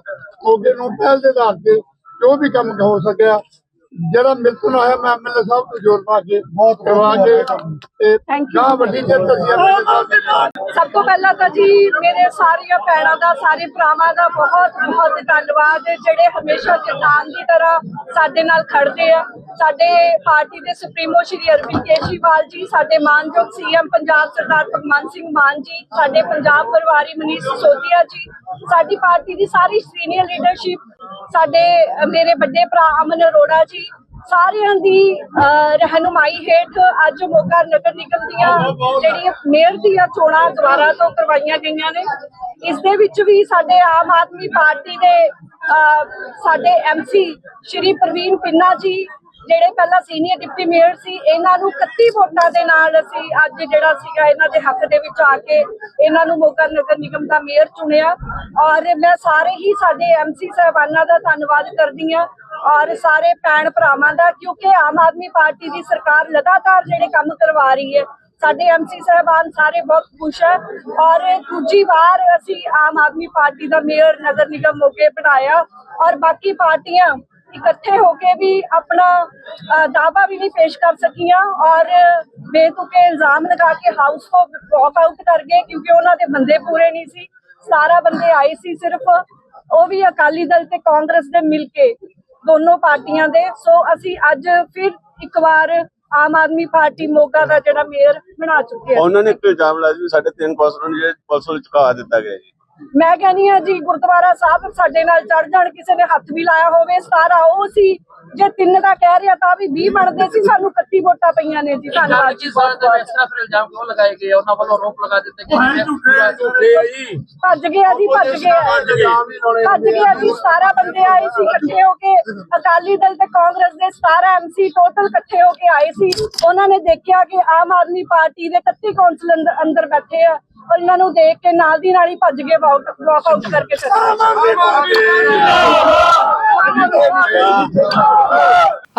ਮੋਗੇ ਨੂੰ ਪਹਿਲ ਦੇ ਆਧਾਰ ਤੇ ਜੋ ਵੀ ਕੰਮ ਹੋ ਸਕਿਆ ਜਿਹੜਾ ਮਿਲਤਨ ਆਇਆ ਮੈਂ ਐਮਐਲਏ ਸਾਹਿਬ ਤੋਂ ਜੋਰ ਪਾ ਕੇ ਬਹੁਤ ਕਰਵਾ ਕੇ ਤੇ ਗਾਂ ਵੱਡੀ ਜਿੱਤ ਅਸੀਂ ਐਮਐਲਏ ਸਾਹਿਬ ਦੀ ਸਭ ਤੋਂ ਪਹਿਲਾਂ ਤਾਂ ਜੀ ਮੇਰੇ ਸਾਰੀਆਂ ਭੈਣਾਂ ਦਾ ਸਾਰੇ ਭਰਾਵਾਂ ਦਾ ਬਹੁਤ ਬਹੁਤ ਧੰਨਵਾਦ। ਜਿਹੜੇ ਹਮੇਸ਼ਾ ਚਟਾਨ ਦੀ ਤਰ੍ਹਾਂ ਸਾਡੇ ਨਾਲ ਖੜਦੇ ਆ। ਸਾਡੇ ਪਾਰਟੀ ਦੇ ਸੁਪਰੀਮੋ ਸ਼੍ਰੀ ਅਰਵਿੰਦ ਕੇਜਰੀਵਾਲ ਜੀ ਸਾਡੇ ਮਾਨਯੋਗ ਸੀਐਮ ਪੰਜਾਬ ਸਰਦਾਰ ਭਗਵੰਤ ਸਿੰਘ ਮਾਨ ਜੀ ਸਾਡੇ ਪੰਜਾਬ ਪਰਿਵਾਰੀ ਮਨੀਸ਼ ਸਿਸੋਦੀਆ ਜੀ ਸਾਡੀ ਪਾਰਟੀ ਦੀ ਸਾਰੀ ਸੀਨੀਅਰ ਲੀਡਰਸ਼ਿਪ ਸਾਡੇ ਮੇਰੇ ਵੱਡੇ ਭਰਾ ਅਮਨ ਅਰੋੜਾ ਜੀ ਸਾਰਿਆਂ ਦੀ ਰਹਿਨੁਮਾਈ ਹੇਠ ਅੱਜ ਮੋਗਾ ਨਗਰ ਨਿਗਮ ਦੀਆਂ ਜਿਹੜੀਆਂ ਮੇਅਰ ਦੀਆਂ ਚੋਣਾਂ ਦੁਬਾਰਾ ਤੋਂ ਕਰਵਾਈਆਂ ਗਈਆਂ ਨੇ। ਇਸ ਦੇ ਵਿੱਚ ਵੀ ਸਾਡੇ ਆਮ ਆਦਮੀ ਪਾਰਟੀ ਦੇ ਅਹ, ਸਾਡੇ ਐਮਸੀ ਸ਼੍ਰੀ ਪ੍ਰਵੀਨ ਪਿੰਨਾ ਜੀ ਜਿਹੜੇ ਪਹਿਲਾਂ ਸੀਨੀਅਰ ਡਿਪਟੀ ਮੇਅਰ ਸੀ, ਇਹਨਾਂ ਨੂੰ 31 ਵੋਟਾਂ ਦੇ ਨਾਲ ਅਸੀਂ ਅੱਜ ਜਿਹੜਾ ਸੀਗਾ ਇਹਨਾਂ ਦੇ ਹੱਕ ਦੇ ਵਿੱਚ ਆ ਕੇ ਇਹਨਾਂ ਨੂੰ ਮੋਗਾ ਨਗਰ ਨਿਗਮ ਦਾ ਮੇਅਰ ਚੁਣਿਆ। ਔਰ ਮੈਂ ਸਾਰੇ ਹੀ ਸਾਡੇ ਐਮਸੀ ਸਾਹਿਬਾਨਾਂ ਦਾ ਧੰਨਵਾਦ ਕਰਦੀ ਹਾਂ ਔਰ ਸਾਰੇ ਭੈਣ ਭਰਾਵਾਂ ਦਾ, ਕਿਉਂਕਿ ਆਮ ਆਦਮੀ ਪਾਰਟੀ ਦੀ ਸਰਕਾਰ ਲਗਾਤਾਰ ਜਿਹੜੇ ਕੰਮ ਕਰਵਾ ਰਹੀ ਹੈ। ਸਾਡੇ ਐਮਸੀ ਸਾਹਿਬਾਨ ਸਾਰੇ ਬਹੁਤ ਖੁਸ਼ ਹੈ। ਔਰ ਦੂਜੀ ਵਾਰ ਅਸੀਂ ਆਮ ਆਦਮੀ ਪਾਰਟੀ ਦਾ ਮੇਅਰ ਨਗਰ ਨਿਗਮ ਮੋਗੇ ਬਣਾਇਆ। ਔਰ ਬਾਕੀ ਪਾਰਟੀਆਂ ਇਕੱਠੇ ਹੋ ਕੇ ਵੀ ਆਪਣਾ ਅ, ਵੀ ਨਹੀਂ ਪੇਸ਼ ਕਰ ਸਕੀਆਂ ਔਰ ਬੇਤੁਕੇ ਇਲਜ਼ਾਮ ਲਗਾ ਕੇ ਹਾਊਸ ਤੋਂ ਵਾਕ ਆਊਟ ਕਰ ਗਏ ਕਿਉਂਕਿ ਉਹਨਾਂ ਦੇ ਬੰਦੇ ਪੂਰੇ ਨਹੀਂ ਸੀ 17 ਬੰਦੇ ਆਏ ਸੀ ਸਿਰਫ ਉਹ ਵੀ ਅਕਾਲੀ ਦਲ ਤੇ ਕਾਂਗਰਸ ਦੇ ਮਿਲ ਕੇ ਦੋਨੋਂ ਪਾਰਟੀਆਂ ਦੇ ਸੋ ਅਸੀਂ ਅੱਜ ਫਿਰ ਇੱਕ ਵਾਰ ਆਮ ਆਦਮੀ ਪਾਰਟੀ ਮੋਗਾ ਦਾ ਜਿਹੜਾ ਮੇਅਰ ਬਣਾ ਚੁੱਕੇ ਹਾਂ। ਉਹਨਾਂ ਨੇ ਇੱਕ ਇਲਜ਼ਾਮ ਲਾਇਆ ਵੀ ਸਾਡੇ ਤਿੰਨ ਕੌਂਸਲਰ ਨੂੰ ਜਿਹੜੇ ਪੁਲਿਸ ਵੱਲੋਂ ਚੁਕਾ ਦਿੱਤਾ ਗਿਆ ਜੀ। ਮੈਂ ਕਹਿੰਦੀ ਆ ਜੀ ਗੁਰਦੁਆਰਾ ਸਾਹਿਬ ਸਾਡੇ ਨਾਲ ਚੜ ਜਾਣ ਕਿਸੇ ਨੇ ਹੱਥ ਵੀ ਲਾਇਆ ਹੋਵੇ ਸਾਰਾ ਉਹ ਸੀ ਜੇ ਤਿੰਨ ਦਾ ਕਹਿ ਰਿਹਾ ਤਾਂ ਵੀ 20 ਬਣਦੇ ਸੀ ਸਾਨੂੰ 31 ਵੋਟਾਂ ਪਈਆਂ ਨੇ ਜੀ ਧੰਨਵਾਦ ਜੀ ਭੱਜ ਗਿਆ ਭੱਜ ਗਿਆ ਭੱਜ ਸਾਰਾ ਬੰਦੇ ਆਏ ਸੀ ਇਕੱਠੇ ਹੋ ਕੇ। ਅਕਾਲੀ ਦਲ ਤੇ ਕਾਂਗਰਸ ਦੇ ਸਾਰਾ ਐਮਸੀ ਟੋਟਲ ਇਕੱਠੇ ਹੋ ਕੇ ਆਏ ਸੀ। ਉਹਨਾਂ ਨੇ ਦੇਖਿਆ ਕਿ ਆਮ ਆਦਮੀ ਪਾਰਟੀ ਦੇ 31 ਕੌਂਸਲ ਅੰਦਰ ਬੈਠੇ ਆ। ਔਰ ਨੂੰ ਦੇਖ ਕੇ ਨਾਲ ਦੀ ਨਾਲ ਹੀ ਭੱਜ ਗਏ ਵਾਕ ਆਊਟ ਕਰਕੇ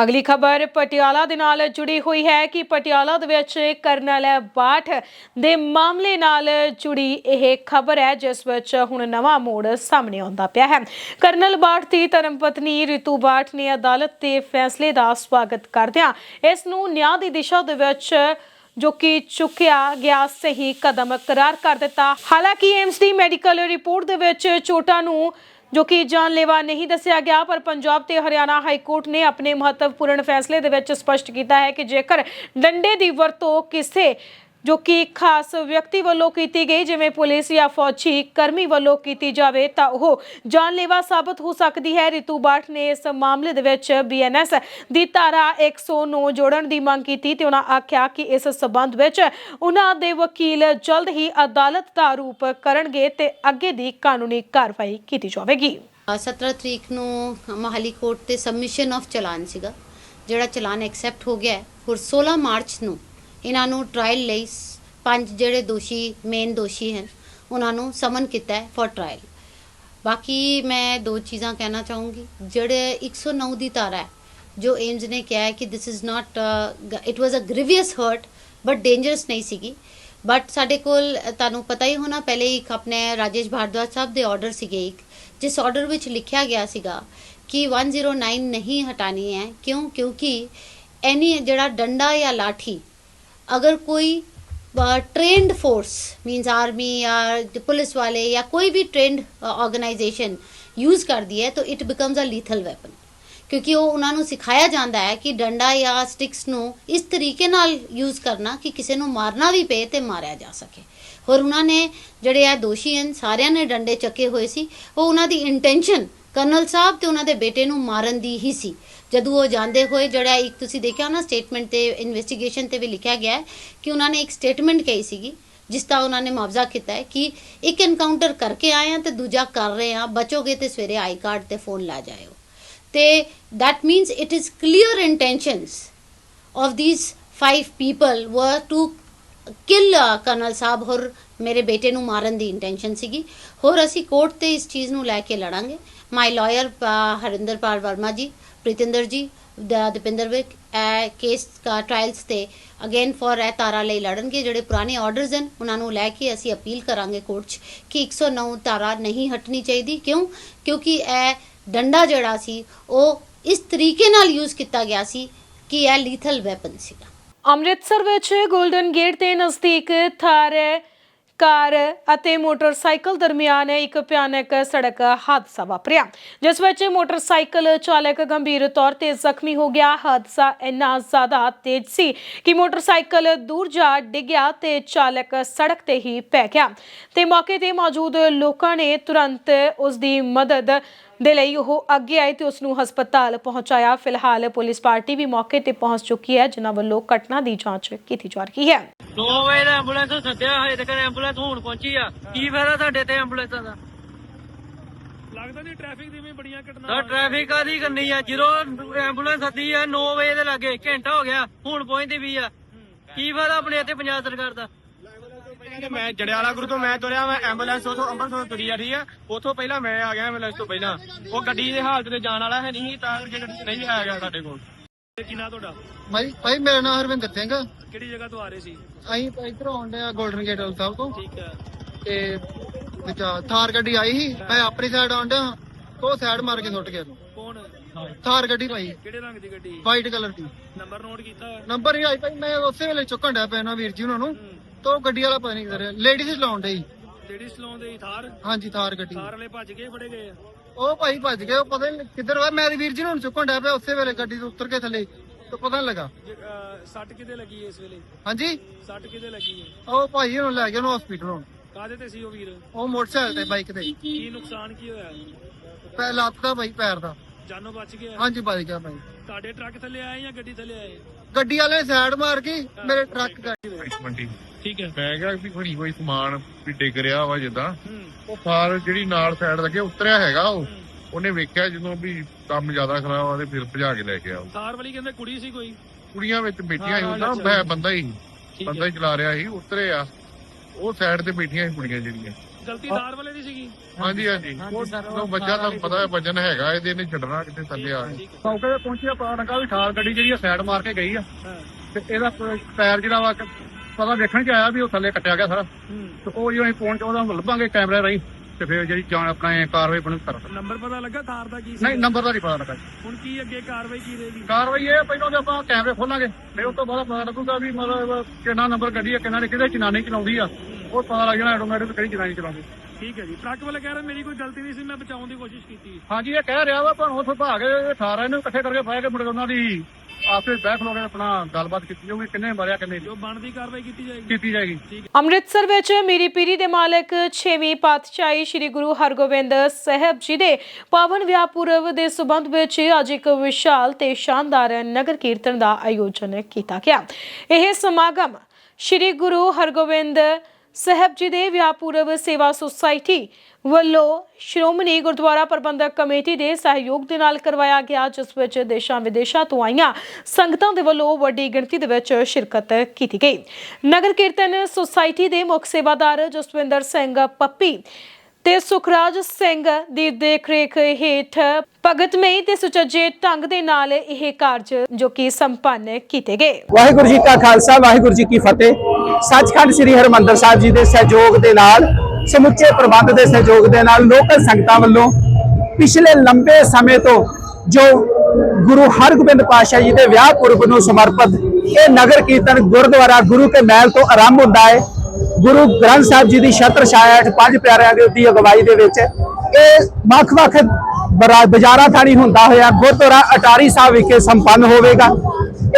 ਅਗਲੀ ਖਬਰ ਪਟਿਆਲਾ ਦੇ ਨਾਲ ਜੁੜੀ ਹੋਈ ਹੈ ਕਿ ਪਟਿਆਲਾ ਦੇ ਵਿੱਚ ਕਰਨਲ ਬਾਠ ਦੇ ਮਾਮਲੇ ਨਾਲ ਜੁੜੀ ਇਹ ਖਬਰ ਹੈ, ਜਿਸ ਵਿੱਚ ਹੁਣ ਨਵਾਂ ਮੋੜ ਸਾਹਮਣੇ ਆਉਂਦਾ ਪਿਆ ਹੈ। ਕਰਨਲ ਬਾਠ ਦੀ ਧਰਮ ਪਤਨੀ ਰਿਤੂ ਬਾਠ ਨੇ ਅਦਾਲਤ ਦੇ ਫੈਸਲੇ ਦਾ ਸਵਾਗਤ ਕਰਦਿਆਂ ਇਸ ਨੂੰ ਨਿਆਂ ਦੀ ਦਿਸ਼ਾ ਦੇ ਵਿੱਚ ਜੋ ਕਿ ਚੁੱਕਿਆ ਗਿਆ ਸਹੀ ਕਦਮ ਕਰਾਰ ਕਰ ਦਿੱਤਾ। ਹਾਲਾਂਕਿ ਏਮਸ ਦੀ ਮੈਡੀਕਲ ਰਿਪੋਰਟ ਦੇ ਵਿੱਚ ਚੋਟਾਂ ਨੂੰ ਜੋ ਕਿ ਜਾਨਲੇਵਾ ਨਹੀਂ ਦੱਸਿਆ ਗਿਆ, ਪਰ ਪੰਜਾਬ ਤੇ ਹਰਿਆਣਾ ਹਾਈ ਕੋਰਟ ਨੇ ਆਪਣੇ ਮਹੱਤਵਪੂਰਨ ਫੈਸਲੇ ਦੇ ਵਿੱਚ ਸਪਸ਼ਟ ਕੀਤਾ ਹੈ ਕਿ ਜੇਕਰ ਡੰਡੇ ਦੀ ਵਰਤੋਂ ਕਿਸੇ ਜੋ ਕਿ ਖਾਸ ਵਿਅਕਤੀ ਵੱਲੋਂ ਕੀਤੀ ਗਈ, ਜਿਵੇਂ ਪੁਲਿਸ ਜਾਂ ਫੌਜੀ ਕਰਮੀ ਵੱਲੋਂ ਕੀਤੀ ਜਾਵੇ ਤਾਂ ਉਹ ਜਾਨਲੇਵਾ ਸਾਬਤ ਹੋ ਸਕਦੀ ਹੈ ਰਿਤੂ ਬਾਠ ਨੇ ਇਸ ਮਾਮਲੇ ਦੇ ਵਿੱਚ ਬੀਐਨਐਸ ਦੀ ਧਾਰਾ 109 ਜੋੜਨ ਦੀ ਮੰਗ ਕੀਤੀ ਤੇ ਉਹਨਾਂ ਆਖਿਆ ਕਿ ਇਸ ਸਬੰਧ ਵਿੱਚ ਉਹਨਾਂ ਦੇ ਵਕੀਲ ਜਲਦ ਹੀ ਅਦਾਲਤ ਦਾ ਰੂਪ ਕਰਨਗੇ ਤੇ ਅੱਗੇ ਦੀ ਕਾਨੂੰਨੀ ਕਾਰਵਾਈ ਕੀਤੀ ਜਾਵੇਗੀ 17 ਤਰੀਕ ਨੂੰ ਮਹਾਲੀ ਕੋਰਟ ਤੇ ਸਬਮਿਸ਼ਨ ਆਫ ਚਲਾਨ ਸੀਗਾ, ਜਿਹੜਾ ਚਲਾਨ ਐਕਸੈਪਟ ਹੋ ਗਿਆ ਹੈ। ਹੋਰ 16 ਮਾਰਚ ਨੂੰ ਇਹਨਾਂ ਨੂੰ ਟ੍ਰਾਇਲ ਲਈ ਸ- ਪੰਜ ਜਿਹੜੇ ਦੋਸ਼ੀ ਮੇਨ ਦੋਸ਼ੀ ਹਨ, ਉਹਨਾਂ ਨੂੰ ਸਮਨ ਕੀਤਾ ਹੈ ਫॉर ਟ੍ਰਾਇਲ ਬਾਕੀ ਮੈਂ ਦੋ ਚੀਜ਼ਾਂ ਕਹਿਣਾ ਚਾਹੂੰਗੀ। ਜਿਹੜੇ 109 ਦੀ ਧਾਰਾ ਹੈ, ਜੋ ਏਮਜ਼ ਨੇ ਕਿਹਾ ਹੈ ਕਿ this is not it was a grievous hurt but dangerous ਨਹੀਂ ਸੀਗੀ। ਬਟ ਸਾਡੇ ਕੋਲ ਤੁਹਾਨੂੰ ਪਤਾ ਹੀ ਹੋਣਾ, ਪਹਿਲੇ ਇੱਕ ਆਪਣੇ ਰਾਜੇਸ਼ ਭਾਰਦਵਾਜ ਸਾਹਿਬ ਦੇ ਆਰਡਰ ਸੀਗੇ ਇੱਕ, ਜਿਸ ਆਰਡਰ ਵਿੱਚ ਲਿਖਿਆ ਗਿਆ ਸੀਗਾ ਕਿ 109 ਨਹੀਂ ਹਟਾਣੀ ਹੈ। ਕਿਉਂ? ਕਿਉਂਕਿ ਐਨੀ ਜਿਹੜਾ ਡੰਡਾ ਜਾਂ ਲਾਠੀ अगर कोई ट्रेंड फोर्स मींस आर्मी या पुलिस वाले या कोई भी ट्रेंड ऑर्गेनाइजेशन यूज करती है तो it becomes a lethal weapon ਕਿਉਂਕਿ ਉਹ ਉਹਨਾਂ ਨੂੰ ਸਿਖਾਇਆ ਜਾਂਦਾ ਹੈ ਕਿ ਡੰਡਾ ਜਾਂ ਸਟਿਕਸ ਨੂੰ ਇਸ ਤਰੀਕੇ ਨਾਲ ਯੂਜ਼ ਕਰਨਾ ਕਿ ਕਿਸੇ ਨੂੰ ਮਾਰਨਾ ਵੀ ਪਏ ਤੇ ਮਾਰਿਆ ਜਾ ਸਕੇ ਹੋਰ ਉਹਨਾਂ ਨੇ ਜਿਹੜੇ ਆ ਦੋਸ਼ੀ ਹਨ ਸਾਰਿਆਂ ਨੇ ਡੰਡੇ ਚੱਕੇ ਹੋਏ ਸੀ ਉਹ ਉਹਨਾਂ ਦੀ ਇੰਟੈਂਸ਼ਨ ਕਰਨਲ ਸਾਹਿਬ ਤੇ ਉਹਨਾਂ ਦੇ ਬੇਟੇ ਨੂੰ ਮਾਰਨ ਦੀ ਹੀ ਸੀ ਜਦੋਂ ਉਹ ਜਾਂਦੇ ਹੋਏ ਜਿਹੜਾ ਇੱਕ ਤੁਸੀਂ ਦੇਖਿਆ ਨਾ ਸਟੇਟਮੈਂਟ ਤੇ ਇਨਵੈਸਟੀਗੇਸ਼ਨ ਤੇ ਵੀ ਲਿਖਿਆ ਗਿਆ ਹੈ ਕਿ ਉਹਨਾਂ ਨੇ ਇੱਕ ਸਟੇਟਮੈਂਟ ਕਹੀ ਸੀਗੀ ਜਿਸ ਦਾ ਉਹਨਾਂ ਨੇ ਮੁਆਵਜ਼ਾ ਕੀਤਾ ਹੈ ਕਿ ਇੱਕ ਐਨਕਾਊਂਟਰ ਕਰਕੇ ਆਏ ਆ ਤੇ ਦੂਜਾ ਕਰ ਰਹੇ ਆ ਬਚੋਗੇ ਤੇ ਸਵੇਰੇ ਆਈ ਕਾਰਡ ਤੇ ਫੋਨ ਲਾ ਜਾਇਓ। ਤੇ that means it is clear intentions of these five people were to kill uh, colonel ਸਾਹਿਬ ਹੋਰ ਮੇਰੇ ਬੇਟੇ ਨੂੰ ਮਾਰਨ ਦੀ ਇੰਟੈਂਸ਼ਨ ਸੀਗੀ। ਹੋਰ ਅਸੀਂ ਕੋਰਟ ਤੇ ਇਸ ਚੀਜ਼ ਨੂੰ ਲੈ ਕੇ ਲੜਾਂਗੇ। My lawyer uh, Harinderpal Verma ji Preetinder ji ਦ- ਵਿਕ ਕੇਸ ਦਾ ਟ੍ਰਾਇਲਸ ਤੇ ਅਗੇਨ ਫॉर ਇਹ ਤਾਰਾ ਲਈ ਲੜਨਗੇ, ਜਿਹੜੇ ਪੁਰਾਣੇ ਆਰਡਰਸ ਹਨ, ਉਹਨਾਂ ਨੂੰ ਲੈ ਕੇ ਅਸੀਂ ਅਪੀਲ ਕਰਾਂਗੇ ਕੋਰਟ 'ਚ ਕਿ 109 ਤਾਰਾ ਨਹੀਂ ਹਟਣੀ ਚਾਹੀਦੀ। ਕਿਉਂ? ਕਿਉਂਕਿ ਇਹ ਡੰਡਾ ਜਿਹੜਾ ਸੀ, ਉਹ ਇਸ ਤਰੀਕੇ ਨਾਲ ਯੂਜ਼ ਕੀਤਾ ਗਿਆ ਸੀ ਕਿ ਇਹ ਲੀਥਲ ਵੈਪਨ ਸੀਗਾ। ਅੰਮ੍ਰਿਤਸਰ ਵਿੱਚ 골ਡਨ ਗੇਟ ਦੇ ਨਜ਼ਦੀਕ ਥਾਰ ਕਾਰ ਅਤੇ ਮੋਟਰਸਾਈਕਲ ਦਰਮਿਆਨ ਇੱਕ ਭਿਆਨਕ ਸੜਕ ਹਾਦਸਾ ਵਾਪਰਿਆ, ਜਿਸ ਵਿੱਚ ਮੋਟਰਸਾਈਕਲ ਚਾਲਕ ਗੰਭੀਰ ਤੌਰ ਤੇ ਜ਼ਖਮੀ ਹੋ ਗਿਆ। ਹਾਦਸਾ ਇੰਨਾ ਜ਼ਿਆਦਾ ਤੇਜ਼ ਸੀ ਕਿ ਮੋਟਰਸਾਈਕਲ ਦੂਰ ਜਾ ਡਿੱਗਿਆ ਤੇ ਚਾਲਕ ਸੜਕ ਤੇ ਹੀ ਪੈ ਗਿਆ। ਤੇ ਮੌਕੇ ਤੇ ਮੌਜੂਦ ਲੋਕਾਂ ਨੇ ਤੁਰੰਤ ਉਸ ਦੀ ਮਦਦ ਦੇ ਲਈ ਉਹ ਅੱਗੇ ਆਏ ਤੇ ਉਸ ਨੂੰ ਹਸਪਤਾਲ ਪਹੁੰਚਾਇਆ। ਫਿਲਹਾਲ ਪੁਲਿਸ ਪਾਰਟੀ ਵੀ ਮੌਕੇ ਤੇ ਪਹੁੰਚ ਚੁੱਕੀ ਹੈ ਜਿਨ੍ਹਾਂ ਵੱਲੋਂ ਘਟਨਾ ਦੀ ਜਾਂਚ ਕੀਤੀ ਜਾ ਰਹੀ ਹੈ। 2 ਵਜੇ ਦਾ ਐਂਬੂਲੈਂਸ ਸੱਦਿਆ ਹੋਏ ਤੇ ਕਰ ਐਂਬੂਲੈਂਸ ਹੁਣ ਪਹੁੰਚੀ ਆ। ਕੀ ਫਾਇਦਾ ਤੁਹਾਡੇ ਤੇ ਐਂਬੂਲੈਂਸਾਂ ਦਾ? ਲੱਗਦਾ ਨਹੀਂ ਟ੍ਰੈਫਿਕ ਦੀ ਵੀ ਬੜੀਆਂ ਤਾਂ ਘਟਨਾਵਾਂ ਟ੍ਰੈਫਿਕ ਕਾਦੀ ਕਰਨੀ ਆ? ਜਦੋਂ ਐਂਬੂਲੈਂਸ ਸੱਦੀ ਆ 9 ਵਜੇ ਦੇ ਲੱਗੇ ਘੰਟਾ ਹੋ ਗਿਆ ਹੁਣ ਪਹੁੰਚਦੀ ਵੀ ਆ। ਕੀ ਫਾਇਦਾ ਆਪਣੇ ਇੱਥੇ ਪੰਜਾਬ ਸਰਕਾਰ ਦਾ? ਮੈਂ ਜੜਿਆਲਾ ਗੁਰੂ ਤੋਂ ਮੈਂ ਤੁਰਿਆ ਮੈਂ ਐਂਬੂਲੈਂਸ ਉਥੋਂ ਅੰਮ੍ਰਿਤਸਰ ਤੋਂ ਤੁਰੀ ਆ ਠੀਕ ਆ? ਉਥੋਂ ਪਹਿਲਾਂ ਮੈਂ ਆ ਗਿਆ ਐਂਬੂਲੈਂਸ ਤੋਂ ਪਹਿਲਾਂ। ਉਹ ਗੱਡੀ ਦੇ ਹਾਲਤ ਤੇ ਜਾਣ ਵਾਲਾ ਹੈ ਨਹੀਂ ਤਾਂ ਗੱਡੀ 'ਚ ਨਹੀਂ ਆ ਗਿਆ ਸਾਡੇ ਕੋਲ। ਕੀ ਨਾਂ ਤੁਹਾਡਾ? ਭਾਈ ਭਾਈ ਮੇਰਾ ਨਾਮ ਹਰਵਿੰਦਰ ਸਿੰਘ ਆ। ਕਿਹੜੀ ਜਗ੍ਹਾ ਤੋਂ ਆ ਰਹੇ ਸੀ? ਅਸੀਂ ਇਧਰੋਂ ਆਉਂਦੇ ਆ 골ਡਨ ਗੇਟ ਵਾਲ ਸਾਹਿਬ ਤੋਂ। ਠੀਕ ਹੈ ਤੇ ਵਿੱਚ ਥਾਰ ਗੱਡੀ ਆਈ ਸੀ। ਮੈਂ ਆਪਣੀ ਸਾਈਡ ਆਉਂਦਾ ਉਹ ਸਾਈਡ ਮਾਰ ਕੇ ਸੁੱਟ ਗਿਆ। ਕੌਣ? ਥਾਰ ਗੱਡੀ ਭਾਈ। ਕਿਹੜੇ ਰੰਗ ਦੀ ਗੱਡੀ? ਵਾਈਟ ਕਲਰ ਦੀ। ਨੰਬਰ ਨੋਟ ਕੀਤਾ? ਨੰਬਰ ਹੀ ਆਈ ਭਾਈ ਮੈਂ ਉਸੇ ਵੇਲੇ ਚੁੱਕਣ ਡਿਆ ਨਾ ਵੀਰ ਜੀ ਉਹਨਾਂ ਨੂੰ। ਤਾਂ ਗੱਡੀ ਵਾਲਾ ਪਤਾ ਨਹੀਂ ਕਿਧਰ ਲੇਡੀਜ਼ ਲਾਉਣ ਡਈ ਲੇਡੀ ਸਲੋਨ ਦੇ ਥਾਰ? ਹਾਂਜੀ ਥਾਰ ਗੱਡੀ। ਥਾਰ ਵਾਲੇ ਭੱਜ ਕੇ ਫੜੇ ਗਏ ਆ? ਉਹ ਭਾਈ ਭੱਜ ਗਏ ਉਹ ਪਤਾ ਨਹੀਂ ਕਿੱਧਰ ਹੋਇਆ। ਮੈਂ ਤੇ ਵੀਰ ਜੀ ਨੂੰ ਚੁੱਕਣ ਡਿਆ ਪਿਆ ਉਸੇ ਵੇਲੇ ਗੱਡੀ ਤੋਂ ਉਤਰ ਕੇ ਥੱਲੇ ਤਾਂ ਪਤਾ ਨਹੀਂ ਲੱਗਾ। ਜੇ, ਅਹ, ਸੱਟ ਕਿਤੇ ਲੱਗੀ ਇਸ ਵੇਲੇ? ਹਾਂਜੀ? ਸੱਟ ਕਿਤੇ ਲੱਗੀ ਹੈ? ਉਹ ਭਾਈ ਨੂੰ ਲੈ ਗਏ ਉਹਨੂੰ ਹਸਪੀਟਲ ਹੁਣ। ਕਾਦੇ ਤੇ ਸੀ ਉਹ ਵੀਰ? ਉਹ ਮੋਟਰਸਾਈਕਲ ਤੇ ਬਾਈਕ ਤੇ। ਕੀ ਨੁਕਸਾਨ ਕੀ ਹੋਇਆ? ਪੈ ਲੱਤ ਦਾ ਭਾਈ ਪੈਰ ਦਾ। ਜਾਨੋਂ ਬਚ ਗਿਆ? ਹਾਂਜੀ ਵੱਜ ਗਿਆ ਭਾਈ। ਤੁਹਾਡੇ ਟਰੱਕ ਥੱਲੇ ਆਏ ਜਾਂ ਗੱਡੀ ਥੱਲੇ ਆਏ? ਗੱਡੀ ਵਾਲੇ ਸਾਈਡ ਮਾਰ ਕੇ ਮੇਰੇ ਟਰੱਕ ਮੰਡੀ ਠੀਕ ਹੈ। ਮੈਂ ਕਿਹਾ ਵੀ ਕੋਈ ਕੋਈ ਸਮਾਨ ਵੀ ਡਿੱਗ ਰਿਹਾ ਵਾ ਜਿੱਦਾਂ। ਉਹ ਕਾਰ ਜਿਹੜੀ ਨਾਲ ਸਾਈਡ ਲੱਗੇ ਉਤਰਿਆ ਹੈਗਾ ਉਹ। ਉਹਨੇ ਵੇਖਿਆ ਜਦੋਂ ਵੀ ਕੰਮ ਜ਼ਿਆਦਾ ਖਰਾਬ ਆ ਤੇ ਫਿਰ ਭਜਾ ਕੇ ਲੈ ਕੇ ਆਓ ਥਾਰ ਵਾਲੀ ਕਹਿੰਦੇ ਕੁੜੀ ਸੀ ਕੋਈ? ਕੁੜੀਆਂ ਵਿੱਚ ਬੈਠੀਆਂ ਸੀ ਉਹਦਾ। ਮੈਂ ਬੰਦਾ ਹੀ ਬੰਦਾ ਹੀ। ਚਲਾ ਰਿਹਾ ਸੀ ਉਤਰੇ ਆ। ਉਹ ਸਾਈਡ ਤੇ ਬੈਠੀਆਂ ਸੀ ਕੁੜੀਆਂ ਜਿਹੜੀਆਂ। ਗਲਤੀ ਦਾਰ ਵਾਲੇ ਦੀ ਸੀਗੀ। ਹਾਂਜੀ ਹਾਂਜੀ। ਉਹ ਬੱਚਾ ਤੁਹਾਨੂੰ ਪਤਾ ਹੈ ਵਜਨ ਹੈਗਾ ਇਹਦੇ ਨਹੀਂ ਛੱਡਣਾ ਕਿਤੇ ਥੱਲੇ ਆ ਮੌਕੇ ਤੇ ਪਹੁੰਚਿਆ ਪਤਾ ਲੱਗਾ ਵੀ ਠਾਰ ਗੱਡੀ ਜਿਹੜੀ ਸਾਈਡ ਮਾਰ ਕੇ ਗਈ ਆ। ਤੇ ਇਹਦਾ ਪੈਰ ਜਿਹੜਾ ਵਾ ਪਤਾ ਦੇਖਣ ਚ ਆਇਆ ਵੀ ਉਹ ਥੱਲੇ ਕੱਟਿਆ ਗਿਆ ਸਾਰਾ। ਤੇ ਉਹ ਜਦੋਂ ਅਸੀਂ ਪਹੁੰਚ ਉਹਦਾ ਲੱਭਾਂਗੇ ਕੈਮਰੇ ਰਾਹੀਂ। ਤੇ ਫਿਰ ਜਿਹੜੀ ਜਾਣ ਆਪਣਾ ਇਹ ਕਾਰਵਾਈ ਬਣੂ ਕਰ ਨੰਬਰ ਪਤਾ ਲੱਗਾ ਥਾਰ ਦਾ ਕੀ ਸੀ? ਨਹੀਂ ਨੰਬਰ ਦਾ ਨਹੀਂ ਪਤਾ ਲੱਗਾ ਜੀ। ਹੁਣ ਕੀ ਅੱਗੇ ਕਾਰਵਾਈ ਕੀ ਰਹੇਗੀ? ਕਾਰਵਾਈ ਇਹ ਪਹਿਲਾਂ ਤੇ ਆਪਾਂ ਕੈਮਰੇ ਖੋਲਾਂਗੇ। ਫਿਰ ਉਸ ਤੋਂ ਬਾਅਦ ਪਤਾ ਲੱਗੂਗਾ ਵੀ ਮਤਲਬ ਕਿੰਨਾ ਨੰਬਰ ਗੱਡੀ ਆ ਕਿੰਨਾ ਨੇ ਕਿਹਦੇ ਚਲਾਨੀ ਚਲਾਉਂਦੀ ਆ। ਉਹ ਪਤਾ ਲੱਗ ਜਾਣਾ ਆਟੋਮੈਟਿਕ ਕਿਹੜੀ ਚਲਾਨੀ ਚਲਾਉਂਦੀ। ਠੀਕ ਹੈ ਜੀ। ਟਰੱਕ ਵਾਲਾ ਕਹਿ ਰਿਹਾ ਮੇਰੀ ਕੋਈ ਗਲਤੀ ਨਹੀਂ ਸੀ ਮੈਂ ਬਚਾਉਣ ਦੀ ਕੋਸ਼ਿਸ਼ ਕੀਤੀ। ਹਾਂਜੀ ਇਹ ਕਹਿ ਰਿਹਾ ਵਾ ਪਰ ਉੱਥੋਂ ਭਾਗ ਕੇ 18 ਇਹਨੂੰ ਇਕੱਠੇ ਕਰਕੇ ਫਾਇਆ ਕੇ ਮੁੜ ਕੇ ਉਹਨਾਂ ਦੀ ਆਪੇ ਹੋ ਕੇ ਆਪਣਾ ਗੱਲਬਾਤ ਕੀਤੀ ਜਾਊਗੀ ਕਿੰਨੇ ਮਾਰਿਆ ਕਿੰਨੇ ਜੋ ਬਣਦੀ ਕਾਰਵਾਈ ਕੀਤੀ ਜਾਏਗੀ। ਕੀਤੀ ਜਾਏਗੀ। ਅੰਮ੍ਰਿਤਸਰ ਵਿੱਚ ਮੀਰੀ ਪੀਰੀ ਦੇ ਮਾਲਕ 6ਵੀਂ ਪਾਤਸ਼ਾਹੀ ਸ੍ਰੀ ਗੁਰੂ ਹਰਗੋਬਿੰਦ ਸਾਹਿਬ ਜੀ ਦੇ ਪਾਵਨ ਵਿਆਹ ਪੁਰਬ ਦੇ ਸਬੰਧ ਵਿੱਚ ਅੱਜ ਇੱਕ ਵਿਸ਼ਾਲ ਤੇ ਸ਼ਾਨਦਾਰ ਨਗਰ ਕੀਰਤਨ ਦਾ ਆਯੋਜਨ ਕੀਤਾ ਗਿਆ। ਇਹ ਸਮਾਗਮ ਸ੍ਰੀ ਗੁਰੂ ਹਰਗੋਬਿੰਦ ਸਾਹਿਬ ਜੀ ਦੇ ਵਿਆਹ ਪੁਰਬ ਸੇਵਾ ਸੁਸਾਇਟੀ ਵੱਲੋਂ ਸ਼੍ਰੋਮਣੀ ਗੁਰਦੁਆਰਾ ਪ੍ਰਬੰਧਕ ਕਮੇਟੀ ਦੇ ਸਹਿਯੋਗ ਦੇ ਨਾਲ ਕਰਵਾਇਆ ਗਿਆ, ਜਿਸ ਵਿੱਚ ਦੇਸ਼ਾਂ ਵਿਦੇਸ਼ਾਂ ਤੋਂ ਆਈਆਂ ਸੰਗਤਾਂ ਦੇ ਵੱਲੋਂ ਵੱਡੀ ਗਿਣਤੀ ਦੇ ਵਿੱਚ ਸ਼ਿਰਕਤ ਕੀਤੀ ਗਈ। ਨਗਰ ਕੀਰਤਨ ਸੁਸਾਇਟੀ ਦੇ ਮੁੱਖ ਸੇਵਾਦਾਰ ਜਸਵਿੰਦਰ ਸਿੰਘ ਪੱਪੀ ਤੇ ਸੁਖਰਾਜ ਸਿੰਘ ਦੀ ਦੇਖਰੇਖ ਹੇਠ ਭਗਤਮਈ ਤੇ ਸੁਚੱਜੇ ਢੰਗ ਦੇ ਨਾਲ ਇਹ ਕਾਰਜ ਜੋ ਕਿ ਸੰਪੰਨ ਕੀਤੇ ਗਏ। ਵਾਹਿਗੁਰੂ ਜੀ ਕਾ ਖਾਲਸਾ, ਵਾਹਿਗੁਰੂ ਜੀ ਕੀ ਫਤਿਹ। ਸੱਚਖੰਡ ਸ੍ਰੀ ਹਰਮੰਦਰ ਸਾਹਿਬ ਜੀ ਦੇ ਸਹਿਯੋਗ ਦੇ ਨਾਲ, ਸਮੁੱਚੇ ਪ੍ਰਬੰਧ ਦੇ ਸਹਿਯੋਗ ਦੇ ਨਾਲ, ਲੋਕਲ ਸੰਗਤਾਂ ਵੱਲੋਂ ਪਿਛਲੇ ਲੰਬੇ ਸਮੇਂ ਤੋਂ ਜੋ ਗੁਰੂ ਹਰਗੋਬਿੰਦ ਪਾਤਸ਼ਾਹ ਜੀ ਦੇ ਵਿਆਹ ਪੁਰਬ ਨੂੰ ਸਮਰਪਿਤ ਇਹ ਨਗਰ ਕੀਰਤਨ ਗੁਰਦੁਆਰਾ ਗੁਰੂ ਕੇ ਮਹਿਲ ਤੋਂ ਆਰੰਭ ਹੁੰਦਾ ਹੈ। ਗੁਰੂ ਗ੍ਰੰਥ ਸਾਹਿਬ ਜੀ ਦੀ ਛਤਰ ਛਾਇਆ ਹੇਠ ਪੰਜ ਪਿਆਰਿਆਂ ਦੇ ਦੀ ਅਗਵਾਈ ਦੇ ਵਿੱਚ ਇਹ ਵੱਖ-ਵੱਖ ਬਾਜ਼ਾਰਾਂ ਥਾਣੀ ਹੁੰਦਾ ਹੋਇਆ। ਗੁਰਦੁਆਰਾ ਅਟਾਰੀ ਸਾਹਿਬ ਵਿਖੇ ਸੰਪੰਨ ਹੋਵੇਗਾ।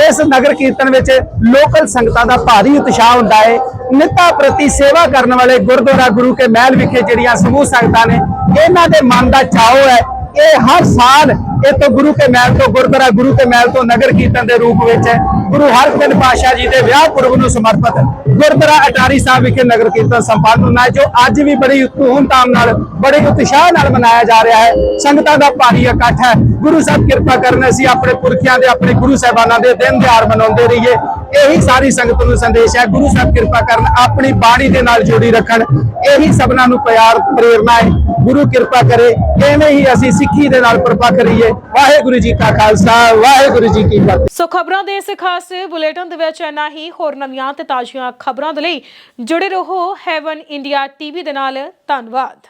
ਇਸ ਨਗਰ ਕੀਰਤਨ ਵਿੱਚ ਲੋਕਲ ਸੰਗਤਾਂ ਦਾ ਭਾਰੀ ਉਤਸ਼ਾਹ ਹੁੰਦਾ ਹੈ। ਨਿੱਤਾ ਪ੍ਰਤੀ ਸੇਵਾ ਕਰਨ ਵਾਲੇ ਗੁਰਦੁਆਰਾ ਗੁਰੂ ਕੇ ਮਹਿਲ ਵਿਖੇ ਜਿਹੜੀਆਂ ਸਮੂਹ ਸੰਗਤਾਂ ਨੇ, ਇਹਨਾਂ ਦੇ ਮਨ ਦਾ ਚਾਅ ਹੈ ਇਹ ਹਰ ਸਾਲ ਇਹ ਗੁਰੂ ਕੇ ਮਹਿਲ ਤੋਂ ਗੁਰਦੁਆਰਾ, ਗੁਰੂ ਕੇ ਮਹਿਲ ਤੋਂ ਨਗਰ ਕੀਰਤਨ ਦੇ ਰੂਪ ਵਿੱਚ ਗੁਰੂ ਹਰਗੋਬਿੰਦ ਪਾਤਸ਼ਾਹ ਜੀ ਦੇ ਵਿਆਹ ਪੁਰਬ ਨੂੰ ਸਮਰਪਿਤ ਗੁਰਦੁਆਰਾ ਅਟਾਰੀ ਸਾਹਿਬ ਵਿਖੇ ਨਗਰ ਕੀਰਤਨ ਸੰਪੰਨ ਹੋਣਾ ਹੈ, ਜੋ ਅੱਜ ਵੀ ਬੜੀ ਧੂਮ ਧਾਮ ਨਾਲ, ਬੜੇ ਉਤਸ਼ਾਹ ਨਾਲ ਮਨਾਇਆ ਜਾ ਰਿਹਾ ਹੈ। ਸੰਗਤਾਂ ਦਾ ਭਾਰੀ ਇਕੱਠ ਹੈ। ਗੁਰੂ ਸਾਹਿਬ ਕਿਰਪਾ ਕਰਨ ਅਸੀਂ ਆਪਣੇ ਪੁਰਖਿਆਂ ਦੇ, ਆਪਣੇ ਗੁਰੂ ਸਾਹਿਬਾਨਾਂ ਦੇ ਦਿਨ ਦਿਹਾੜ ਮਨਾਉਂਦੇ ਰਹੀਏ। ਇਹੀ ਸਾਰੀ ਸੰਗਤ ਨੂੰ ਸੰਦੇਸ਼ ਹੈ, ਗੁਰੂ ਸਾਹਿਬ ਕਿਰਪਾ ਕਰਨ ਆਪਣੀ ਬਾਣੀ ਦੇ ਨਾਲ ਜੋੜੀ ਰੱਖਣ। ਇਹੀ ਸਭਨਾਂ ਨੂੰ ਪਿਆਰ ਪ੍ਰੇਰਨਾ ਹੈ। ਗੁਰੂ ਕਿਰਪਾ ਕਰੇ, ਐਵੇਂ ਹੀ ਅਸੀਂ ਸਿੱਖੀ ਦੇ ਨਾਲ ਪ੍ਰਪੱਕ ਰਹੀਏ ਵਾਹਿਗੁਰੂ ਜੀ ਕਾ ਖਾਲਸਾ, ਵਾਹਿਗੁਰੂ ਜੀ ਕੀ ਫਤਿਹ। ਸੋ ਖਬਰਾਂ ਦੇ ਇਸ ਖਾਸ ਬੁਲੇਟਿਨ ਦੇ ਵਿੱਚ ਇੰਨਾ ਹੀ। ਹੋਰ ਨਵੀਆਂ ਤੇ ਤਾਜ਼ੀਆਂ ਖਬਰਾਂ ਦੇ ਲਈ ਜੁੜੇ ਰਹੋ ਹੈਵਨ ਇੰਡੀਆ ਟੀਵੀ ਦੇ ਨਾਲ। ਧੰਨਵਾਦ।